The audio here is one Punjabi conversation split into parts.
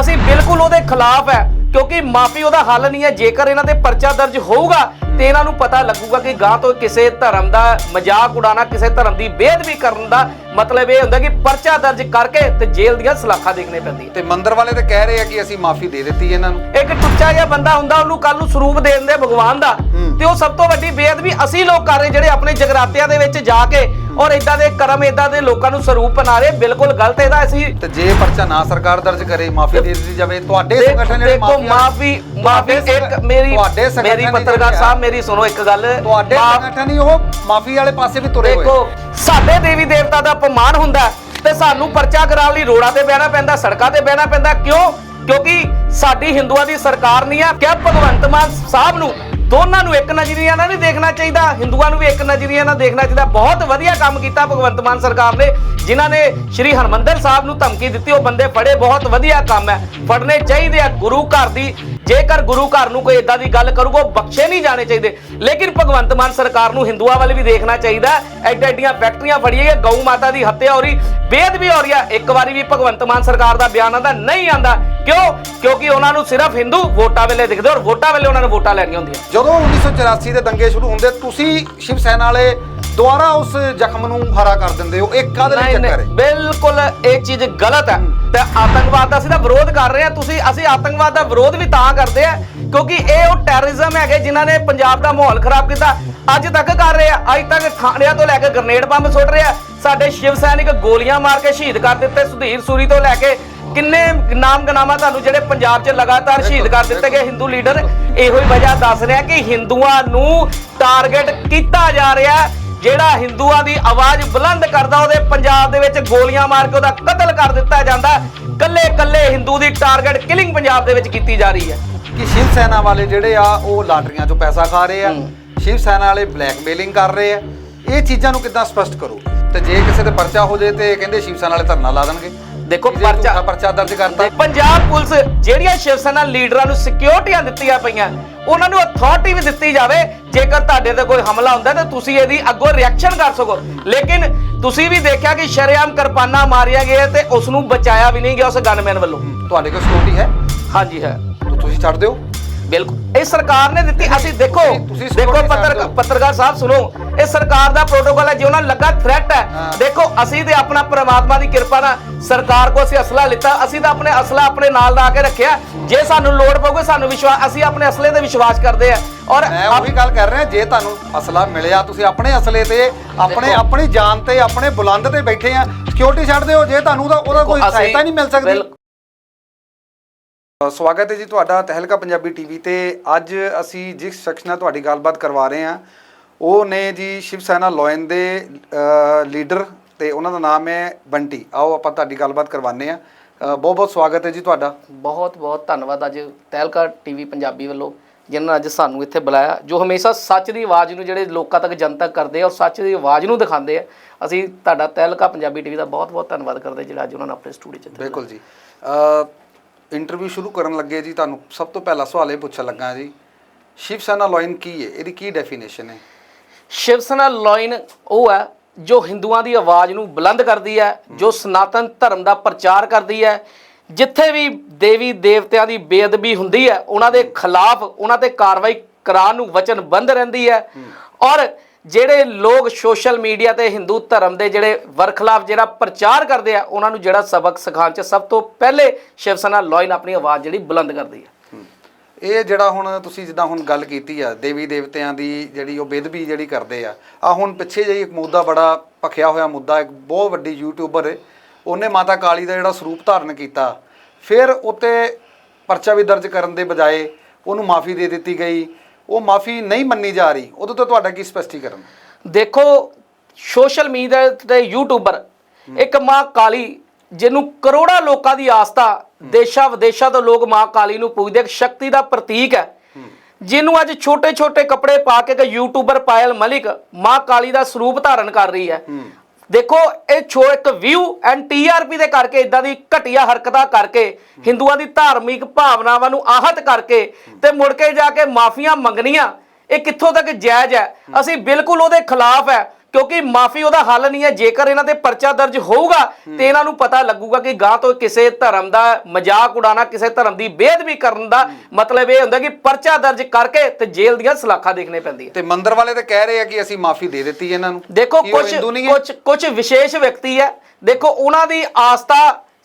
ਅਸੀਂ ਬਿਲਕੁਲ ਉਹਦੇ ਖਿਲਾਫ ਹੈ ਕਿਉਂਕਿ ਮਾਫੀ ਉਹਦਾ ਹੱਲ ਨਹੀਂ ਹੈ। ਜੇਕਰ ਇਹਨਾਂ ਤੇ ਪਰਚਾ ਦਰਜ ਹੋਊਗਾ ਤੇ ਇਹਨਾਂ ਨੂੰ ਪਤਾ ਲੱਗੂਗਾ ਕਿ ਗਾਂ ਤੋਂ ਕਿਸੇ ਧਰਮ ਦਾ ਮਜ਼ਾਕ ਉਡਾਣਾ ਕਿਸੇ ਧਰਮ ਦੀ ਬੇਅਦਬੀ ਕਰਨ ਦਾ ਮਤਲਬ ਇਹ ਹੁੰਦਾ ਕਿ ਪਰਚਾ ਦਰਜ ਕਰਕੇ ਤੇ ਜੇਲ੍ਹ ਦੀਆਂ ਸਲਾਖਾਂ ਦੇਖਣੇ ਪੈਂਦੀਆਂ। ਤੇ ਮੰਦਰ ਵਾਲੇ ਤਾਂ ਕਹਿ ਰਹੇ ਆ ਕਿ ਅਸੀਂ ਮਾਫੀ ਦੇ ਦਿੱਤੀ ਇਹਨਾਂ ਨੂੰ। ਇੱਕ ਟੁੱਚਾ ਜਿਹਾ ਬੰਦਾ ਹੁੰਦਾ ਉਹਨੂੰ ਕੱਲ ਨੂੰ ਸਰੂਪ ਦੇ ਦਿੰਦੇ ਭਗਵਾਨ ਦਾ ਤੇ ਉਹ ਸਭ ਤੋਂ ਵੱਡੀ ਬੇਅਦਬੀ ਅਸੀਂ ਲੋਕ ਕਰ ਰਹੇ ਜਿਹੜੇ ਆਪਣੇ ਜਗਰਾਤਿਆਂ ਦੇ ਵਿੱਚ ਜਾ ਕੇ ਔਰ ਇਦਾਂ ਦੇ ਕਰਮ ਇਦਾਂ ਦੇ ਲੋਕਾਂ ਨੂੰ ਸਰੂਪ ਬਣਾ ਰਹੇ ਬਿਲਕੁਲ ਗਲਤ ਇਹਦਾ ਅਸੀਂ ਤੇ ਜੇ ਪਰਚਾ ਨਾ ਸਰਕਾਰ ਦਰਜ ਕਰੇ ਮਾਫੀ ਦੇ ਦਿੱਤੀ ਜਾਵੇ ਤੁਹਾਡੇ ਸੰਗਠਨ ਜਿਹੜੇ ਦੇਖੋ ਮਾਫੀ ਮਾਫੀ ਇੱਕ ਮੇਰੀ ਤੁਹਾਡੇ ਸੰਗਠਨ ਮੇਰੀ ਪੱਤਰਕਾਰ ਸਾਹਿਬ ਮੇਰੀ ਸੁਣੋ ਇੱਕ ਗੱਲ। ਤੁਹਾਡੇ ਸੰਗਠਨ ਹੀ ਉਹ ਮਾਫੀ ਵਾਲੇ ਪਾਸੇ ਵੀ ਤੁਰੇ ਹੋਏ। ਦੇਖੋ ਸਾਡੇ ਦੇਵੀ ਦੇਵਤਾ ਦਾ ਅਪਮਾਨ ਹੁੰਦਾ ਤੇ ਸਾਨੂੰ ਪਰਚਾ ਕਰਾਉਣ ਲਈ ਰੋੜਾਂ ਤੇ ਬਹਿਣਾ ਪੈਂਦਾ ਸੜਕਾਂ ਤੇ ਬਹਿਣਾ ਪੈਂਦਾ। ਕਿਉਂ? ਕਿਉਂਕਿ ਸਾਡੀ ਹਿੰਦੂਆਂ ਦੀ ਸਰਕਾਰ ਨਹੀਂ ਆ ਕਿਆ ਭਗਵੰਤ ਮਾਨ ਸਾਹਿਬ ਨੂੰ ਦੋਨਾਂ ਨੂੰ ਇੱਕ ਨਜ਼ਰੀਆ ਨਾਲ ਨਹੀਂ ਦੇਖਣਾ ਚਾਹੀਦਾ, ਹਿੰਦੂਆਂ ਨੂੰ ਵੀ ਇੱਕ ਨਜ਼ਰੀਆ ਨਾਲ ਦੇਖਣਾ ਚਾਹੀਦਾ। ਬਹੁਤ ਵਧੀਆ ਕੰਮ ਕੀਤਾ ਭਗਵੰਤ ਮਾਨ ਸਰਕਾਰ ਨੇ, ਜਿਨ੍ਹਾਂ ਨੇ ਸ਼੍ਰੀ ਹਰਮੰਦਰ ਸਾਹਿਬ ਨੂੰ ਧਮਕੀ ਦਿੱਤੀ। ਉਹ ਬੰਦੇ ਫੜੇ, ਬਹੁਤ ਵਧੀਆ ਕੰਮ ਹੈ। ਫੜਨੇ ਚਾਹੀਦੇ ਆ ਗੁਰੂ ਘਰ ਦੀ। ਜੇਕਰ ਗੁਰੂ ਘਰ ਨੂੰ ਕੋਈ ਇਦਾਂ ਦੀ ਗੱਲ ਕਰੂਗਾ, ਉਹ ਬਖਸ਼ੇ ਨਹੀਂ ਜਾਣੇ ਚਾਹੀਦੇ। ਲੇਕਿਨ ਭਗਵੰਤ ਮਾਨ ਸਰਕਾਰ ਨੂੰ ਹਿੰਦੂਆਂ ਵੱਲ ਵੀ ਦੇਖਣਾ ਚਾਹੀਦਾ ਐਡਾ ਐਡੀਆਂ ਫੈਕਟਰੀਆਂ ਫੜੀਏ ਗਊ ਮਾਤਾ ਦੀ ਹੱਤਿਆ ਹੋ ਰਹੀ ਬੇਅਦਬੀ ਹੋ ਰਹੀ ਆ ਇੱਕ ਵਾਰੀ ਵੀ ਭਗਵੰਤ ਮਾਨ ਸਰਕਾਰ ਦਾ ਬਿਆਨ ਆਂਦਾ ਨਹੀਂ ਆਂਦਾ ਕਿਉਂ? ਕਿਉਂਕਿ ਉਹਨਾਂ ਨੂੰ ਸਿਰਫ ਹਿੰਦੂ ਵੋਟਾਂ ਵੇਲੇ ਦਿਖਦੇ, ਔਰ ਵੋਟਾਂ ਵੇਲੇ ਉਹਨਾਂ ਨੂੰ ਵੋਟਾਂ ਲੈਣੀਆਂ ਹੁੰਦੀਆਂ। ਜਦੋਂ 1984 ਦੇ ਦੰਗੇ ਸ਼ੁਰੂ ਹੁੰਦੇ, ਤੁਸੀਂ ਸ਼ਿਵ ਸੈਨਾ ਵਾਲੇ ਦੁਬਾਰਾ ਉਸ ਜ਼ਖਮ ਨੂੰ ਹਰਾ ਕਰ ਦਿੰਦੇ ਹੋ। ਇਹ ਕਾਹਦੇ ਲਈ ਨਹੀਂ ਚੱਕਰ ਹੈ? ਬਿਲਕੁਲ ਇਹ ਚੀਜ਼ ਗਲਤ ਹੈ। ਤੇ ਆਤੰਕਵਾਦ ਦਾ ਅਸੀਂ ਤਾਂ ਵਿਰੋਧ ਕਰ ਰਹੇ ਹਾਂ। ਤੁਸੀਂ ਅਸੀਂ ਆਤੰਕਵਾਦ ਦਾ ਵਿਰੋਧ ਵੀ ਤਾਂ ਕਰਦੇ ਆ ਕਿਉਂਕਿ ਇਹ ਉਹ ਟੈਰਰਿਜ਼ਮ ਹੈਗੇ ਜਿਨ੍ਹਾਂ ਨੇ ਪੰਜਾਬ ਦਾ ਮਾਹੌਲ ਖਰਾਬ ਕੀਤਾ। ਅੱਜ ਤੱਕ ਕਰ ਰਹੇ ਆ ਅੱਜ ਤੱਕ ਥਾਣਿਆਂ ਤੋਂ ਲੈ ਕੇ ਗ੍ਰਨੇਡ ਬੰਬ ਸੁੱਟ ਰਹੇ ਆ ਸਾਡੇ ਸ਼ਿਵ ਸੈਨਿਕ ਗੋਲੀਆਂ ਮਾਰ ਕੇ ਸ਼ਹੀਦ ਕਰ ਦਿੱਤੇ ਸੁਧੀਰ ਸੂਰੀ ਤੋਂ ਲੈ ਕੇ ਕਿੰਨੇ ਨਾਮ ਗਨਾਮਾ ਤੁਹਾਨੂੰ ਜਿਹੜੇ ਪੰਜਾਬ 'ਚ ਲਗਾਤਾਰ ਸ਼ਹੀਦ ਕਰ ਦਿੱਤੇ ਗਏ ਹਿੰਦੂ ਲੀਡਰ। ਇਹੋ ਹੀ ਵਜ੍ਹਾ ਦੱਸ ਰਿਹਾ ਕਿ ਹਿੰਦੂਆਂ ਨੂੰ ਟਾਰਗੇਟ ਕੀਤਾ ਜਾ ਰਿਹਾ। ਜਿਹੜਾ ਹਿੰਦੂਆਂ ਦੀ ਆਵਾਜ਼ ਬੁਲੰਦ ਕਰਦਾ ਉਹਦੇ ਪੰਜਾਬ ਦੇ ਵਿੱਚ ਗੋਲੀਆਂ ਮਾਰ ਕੇ ਉਹਦਾ ਕਤਲ ਕਰ ਦਿੱਤਾ ਜਾਂਦਾ ਕੱਲੇ ਕੱਲੇ ਹਿੰਦੂ ਦੀ ਟਾਰਗੇਟ ਕਿਲਿੰਗ ਪੰਜਾਬ ਦੇ ਵਿੱਚ ਕੀਤੀ ਜਾ ਰਹੀ ਹੈ। ਕਿ ਸ਼ਿਵ ਸੈਨਾ ਵਾਲੇ ਜਿਹੜੇ ਆ ਉਹ ਲਾਟਰੀਆਂ 'ਚੋਂ ਪੈਸਾ ਖਾ ਰਹੇ ਆ। ਸ਼ਿਵ ਸੈਨਾ ਵਾਲੇ ਬਲੈਕਮੇਲਿੰਗ ਕਰ ਰਹੇ ਆ। ਇਹ ਚੀਜ਼ਾਂ ਨੂੰ ਕਿੱਦਾਂ ਸਪਸ਼ਟ ਕਰੋ? ਤੇ ਜੇ ਕਿਸੇ ਤੇ ਪਰਚਾ ਹੋ ਜੇ ਤੇ ਕਹਿੰਦੇ ਸ਼ਿਵ ਸੈਨਾ ਵਾਲੇ ਧਰਨਾ ਲਾ ਦੇਣਗੇ। ਦੇਖੋ ਪਰਚਾ ਪਰਚਾ ਦਰਜ ਕਰਤਾ। ਪੰਜਾਬ ਪੁਲਿਸ ਜਿਹੜੀਆਂ ਸ਼ਿਵ ਸੈਨਾ ਲੀਡਰਾਂ ਨੂੰ ਸਿਕਿਉਰਿਟੀਆਂ ਦਿੱਤੀਆਂ ਪਈਆਂ ਉਹਨਾਂ ਨੂੰ ਅਥਾਰਟੀ ਵੀ ਦਿੱਤੀ ਜਾਵੇ। ਜੇਕਰ ਤੁਹਾਡੇ ਤੇ ਕੋਈ ਹਮਲਾ ਹੁੰਦਾ ਤਾਂ ਤੁਸੀਂ ਇਹਦੀ ਅੱਗੋਂ ਰਿਐਕਸ਼ਨ ਕਰ ਸਕੋ। ਲੇਕਿਨ ਤੁਸੀਂ ਵੀ ਦੇਖਿਆ ਕਿ ਸ਼ਰੇਆਮ ਕਿਰਪਾਨਾਂ ਮਾਰੀਆਂ ਗਈਆਂ ਤੇ ਉਸ ਨੂੰ ਬਚਾਇਆ ਵੀ ਨਹੀਂ ਗਿਆ ਉਸ ਗਨਮੈਨ ਵੱਲੋਂ। ਤੁਹਾਡੇ ਕੋਲ ਸਿਕਿਉਰਿਟੀ ਹੈ? ਹਾਂਜੀ ਹੈ। ਤੁਸੀਂ ਛੱਡ ਦਿਓ। ਬਿਲਕੁਲ। ਇਹ ਸਰਕਾਰ ਨੇ ਦਿੱਤੀ। ਅਸੀਂ ਦੇਖੋ ਦੇਖੋ security ਪੱਤਰ ਛੱਡ ਦਿਓ। ਪੱਤਰਕਾਰ ਸਾਹਿਬ ਸੁਣੋ। ਇਹ ਸਰਕਾਰ ਦਾ ਪ੍ਰੋਟੋਕਾਲ ਹੈ ਜੇ ਉਹਨਾਂ ਲੱਗਾ ਥ੍ਰੈਟ ਹੈ। ਦੇਖੋ ਅਸੀਂ ਤੇ ਆਪਣਾ ਪ੍ਰਮਾਤਮਾ ਦੀ ਕਿਰਪਾ ਨਾਲ ਸਰਕਾਰ ਕੋ ਅਸੀਂ ਅਸਲਾ ਲਿੱਤਾ। ਅਸੀਂ ਤਾਂ ਆਪਣੇ ਅਸਲਾ ਆਪਣੇ ਨਾਲ ਲਾ ਕੇ ਰੱਖਿਆ। ਜੇ ਸਾਨੂੰ ਲੋੜ ਪਊਗੀ ਸਾਨੂੰ ਵਿਸ਼ਵਾਸ ਅਸੀਂ ਆਪਣੇ ਅਸਲੇ ਤੇ ਵਿਸ਼ਵਾਸ ਕਰਦੇ ਆ ਔਰ ਮੈਂ ਉਹੀ ਗੱਲ ਕਰ ਰਿਹਾ ਜੇ ਤੁਹਾਨੂੰ ਅਸਲਾ ਮਿਲਿਆ ਤੁਸੀਂ ਆਪਣੇ ਅਸਲੇ ਤੇ ਆਪਣੇ। ਆਪਣੀ ਜਾਨ ਤੇ ਆਪਣੇ ਬੁਲੰਦ ਤੇ ਬੈਠੇ ਆ ਸਿਕਿਉਰਿਟੀ ਛੱਡ ਦਿਓ। ਜੇ ਤੁਹਾਨੂੰ ਉਹਦਾ ਉਹਦਾ ਕੋਈ ਸਹਾਇਤਾ ਨਹੀਂ ਮਿਲ ਸਕਦੀ। ਸਵਾਗਤ ਹੈ ਜੀ ਤੁਹਾਡਾ ਤਹਿਲਕਾ ਪੰਜਾਬੀ ਟੀਵੀ ਤੇ। ਅੱਜ ਅਸੀਂ ਜਿਸ ਸ਼ਖਸ ਨਾਲ ਤੁਹਾਡੀ ਗੱਲਬਾਤ ਕਰਵਾ ਰਹੇ ਹਾਂ ਉਹ ਨੇ ਜੀ ਸ਼ਿਵ ਸੈਨਾ ਲੋਇਨ ਦੇ ਲੀਡਰ ਤੇ ਉਹਨਾਂ ਦਾ ਨਾਮ ਹੈ ਬੰਟੀ। ਆਓ ਆਪਾਂ ਤੁਹਾਡੀ ਗੱਲਬਾਤ ਕਰਵਾਉਂਦੇ ਆ ਬਹੁਤ ਬਹੁਤ ਸਵਾਗਤ ਹੈ ਜੀ ਤੁਹਾਡਾ। ਬਹੁਤ ਬਹੁਤ ਧੰਨਵਾਦ ਅੱਜ ਤਹਿਲਕਾ ਟੀਵੀ ਪੰਜਾਬੀ ਵੱਲੋਂ ਜਿਨ੍ਹਾਂ ਨੇ ਅੱਜ ਸਾਨੂੰ ਇੱਥੇ ਬੁਲਾਇਆ ਜੋ ਹਮੇਸ਼ਾ ਸੱਚ ਦੀ ਆਵਾਜ਼ ਨੂੰ ਜਿਹੜੇ ਲੋਕਾਂ ਤੱਕ ਜਨਤਕ ਕਰਦੇ ਆ ਔਰ ਸੱਚ ਦੀ ਆਵਾਜ਼ ਨੂੰ ਦਿਖਾਉਂਦੇ ਆ। ਅਸੀਂ ਤੁਹਾਡਾ ਤਹਿਲਕਾ ਪੰਜਾਬੀ ਟੀਵੀ ਦਾ ਬਹੁਤ ਬਹੁਤ ਧੰਨਵਾਦ ਕਰਦੇ ਜਿਹੜਾ ਅੱਜ ਉਹਨਾਂ ਨੇ ਆਪਣੇ ਸਟੂਡੀਓ 'ਚ ਬਿਲਕੁਲ ਜੀ। ਇੰਟਰਵਿਊ ਸ਼ੁਰੂ ਕਰਨ ਲੱਗੇ ਜੀ ਤੁਹਾਨੂੰ ਸਭ ਤੋਂ ਪਹਿਲਾ ਸਵਾਲ ਇਹ ਪੁੱਛਣ ਲੱਗਾ ਜੀ ਸ਼ਿਵ ਸੈਨਾ ਲੋਇਨ ਕੀ ਹੈ? ਇਹਦੀ ਕੀ ਡੈਫੀਨੇਸ਼ਨ ਹੈ? ਸ਼ਿਵ ਸੈਨਾ ਲਾਈਨ ਉਹ ਹੈ ਜੋ ਹਿੰਦੂਆਂ ਦੀ ਆਵਾਜ਼ ਨੂੰ ਬੁਲੰਦ ਕਰਦੀ ਹੈ ਜੋ ਸਨਾਤਨ ਧਰਮ ਦਾ ਪ੍ਰਚਾਰ ਕਰਦੀ ਹੈ। ਜਿੱਥੇ ਵੀ ਦੇਵੀ ਦੇਵਤਿਆਂ ਦੀ ਬੇਅਦਬੀ ਹੁੰਦੀ ਹੈ ਉਹਨਾਂ ਦੇ ਖਿਲਾਫ ਉਹਨਾਂ ਤੇ ਕਾਰਵਾਈ ਕਰਾਉਣ ਨੂੰ ਵਚਨਬੰਦ ਰਹਿੰਦੀ ਹੈ। ਔਰ ਜਿਹੜੇ ਲੋਕ ਸੋਸ਼ਲ ਮੀਡੀਆ ਤੇ ਹਿੰਦੂ ਧਰਮ ਦੇ ਜਿਹੜੇ ਵਰਖਲਾਫ ਜਿਹੜਾ ਪ੍ਰਚਾਰ ਕਰਦੇ ਆ, ਉਹਨਾਂ ਨੂੰ ਜਿਹੜਾ ਸਬਕ ਸਿਖਾਉਣ ਚ ਸਭ ਤੋਂ ਪਹਿਲੇ ਸ਼ਿਵ ਸੈਨਾ ਲਾਈਨ ਆਪਣੀ ਆਵਾਜ਼ ਜਿਹੜੀ ਬੁਲੰਦ ਕਰਦੀ ਹੈ। ਇਹ ਜਿਹੜਾ ਹੁਣ ਤੁਸੀਂ ਜਿੱਦਾਂ ਹੁਣ ਗੱਲ ਕੀਤੀ ਆ, ਦੇਵੀ ਦੇਵਤਿਆਂ ਦੀ ਜਿਹੜੀ ਉਹ ਬੇਦਬੀ ਜਿਹੜੀ ਕਰਦੇ ਆ ਆ ਹੁਣ ਪਿੱਛੇ ਜਿਹੀ ਇੱਕ ਮੁੱਦਾ ਬੜਾ ਭਖਿਆ ਹੋਇਆ ਮੁੱਦਾ, ਇੱਕ ਬਹੁਤ ਵੱਡੀ ਯੂਟਿਊਬਰ ਉਹਨੇ ਮਾਤਾ ਕਾਲੀ ਦਾ ਜਿਹੜਾ ਸਰੂਪ ਧਾਰਨ ਕੀਤਾ, ਫਿਰ ਉੱਤੇ ਪਰਚਾ ਵੀ ਦਰਜ ਕਰਨ ਦੇ ਬਜਾਏ ਉਹਨੂੰ ਮਾਫੀ ਦੇ ਦਿੱਤੀ ਗਈ ਉਹ ਮਾਫੀ ਨਹੀਂ ਮੰਨੀ ਜਾ ਰਹੀ ਉਹਦੇ ਤੋਂ ਤੁਹਾਡਾ ਕੀ ਸਪਸ਼ਟੀਕਰਨ ਦੇਖੋ ਸੋਸ਼ਲ ਮੀਡੀਆ ਤੇ ਯੂਟਿਊਬਰ ਇੱਕ ਮਾਂ ਕਾਲੀ ਜਿਹਨੂੰ ਕਰੋੜਾਂ ਲੋਕਾਂ ਦੀ ਆਸਥਾ ਦੇਸ਼ਾਂ ਵਿਦੇਸ਼ਾਂ ਤੋਂ ਲੋਕ ਮਾਂ ਕਾਲੀ ਨੂੰ ਪੂਜਦੇ ਇੱਕ ਸ਼ਕਤੀ ਦਾ ਪ੍ਰਤੀਕ ਹੈ। ਜਿਹਨੂੰ ਅੱਜ ਛੋਟੇ ਛੋਟੇ ਕੱਪੜੇ ਪਾ ਕੇ ਇੱਕ ਯੂਟਿਊਬਰ ਪਾਇਲ ਮਲਿਕ ਮਾਂ ਕਾਲੀ ਦਾ ਸਰੂਪ ਧਾਰਨ ਕਰ ਰਹੀ ਹੈ। ਦੇਖੋ, ਇਹ ਛੋ ਇੱਕ ਵਿਊ ਐਂਡ ਟੀਆਰਪੀ ਦੇ ਕਰਕੇ ਇਦਾਂ ਦੀ ਘਟੀਆ ਹਰਕਤਾਂ ਕਰਕੇ, ਹਿੰਦੂਆਂ ਦੀ ਧਾਰਮਿਕ ਭਾਵਨਾਵਾਂ ਨੂੰ ਆਹਤ ਕਰਕੇ ਤੇ ਮੁੜ ਕੇ ਜਾ ਕੇ ਮਾਫੀਆਂ ਮੰਗਣੀਆਂ, ਇਹ ਕਿੱਥੋਂ ਤੱਕ ਜਾਇਜ਼ ਹੈ? ਅਸੀਂ ਬਿਲਕੁਲ ਉਹਦੇ ਖਿਲਾਫ ਹੈ। ਕਿਉਂਕਿ ਮਾਫੀ ਉਹਦਾ ਹੱਲ ਨਹੀਂ ਹੈ। ਜੇਕਰ ਇਹਨਾਂ ਤੇ ਪਰਚਾ ਦਰਜ ਹੋਊਗਾ ਤੇ ਇਹਨਾਂ ਨੂੰ ਪਤਾ ਲੱਗੂਗਾ ਕਿ ਗਾਂ ਤੋਂ ਕਿਸੇ ਧਰਮ ਦਾ ਮਜ਼ਾਕ ਉਡਾਣਾ ਕਿਸੇ ਧਰਮ ਦੀ ਬੇਅਦਬੀ ਕਰਨ ਦਾ ਮਤਲਬ ਇਹ ਹੁੰਦਾ ਕਿ ਪਰਚਾ ਦਰਜ ਕਰਕੇ ਤੇ ਜੇਲ੍ਹ ਦੀਆਂ ਸਲਾਖਾਂ ਦੇਖਣੇ ਪੈਂਦੀਆਂ ਤੇ ਮੰਦਰ ਵਾਲੇ ਤਾਂ ਕਹਿ ਰਹੇ ਆ ਕਿ ਅਸੀਂ ਮਾਫੀ ਦੇ ਦਿੱਤੀ ਇਹਨਾਂ ਨੂੰ। ਦੇਖੋ ਕੁਝ? ਕੁਝ ਕੁਝ ਵਿਸ਼ੇਸ਼ ਵਿਅਕਤੀ ਹੈ। ਦੇਖੋ ਉਹਨਾਂ ਦੀ ਆਸਥਾ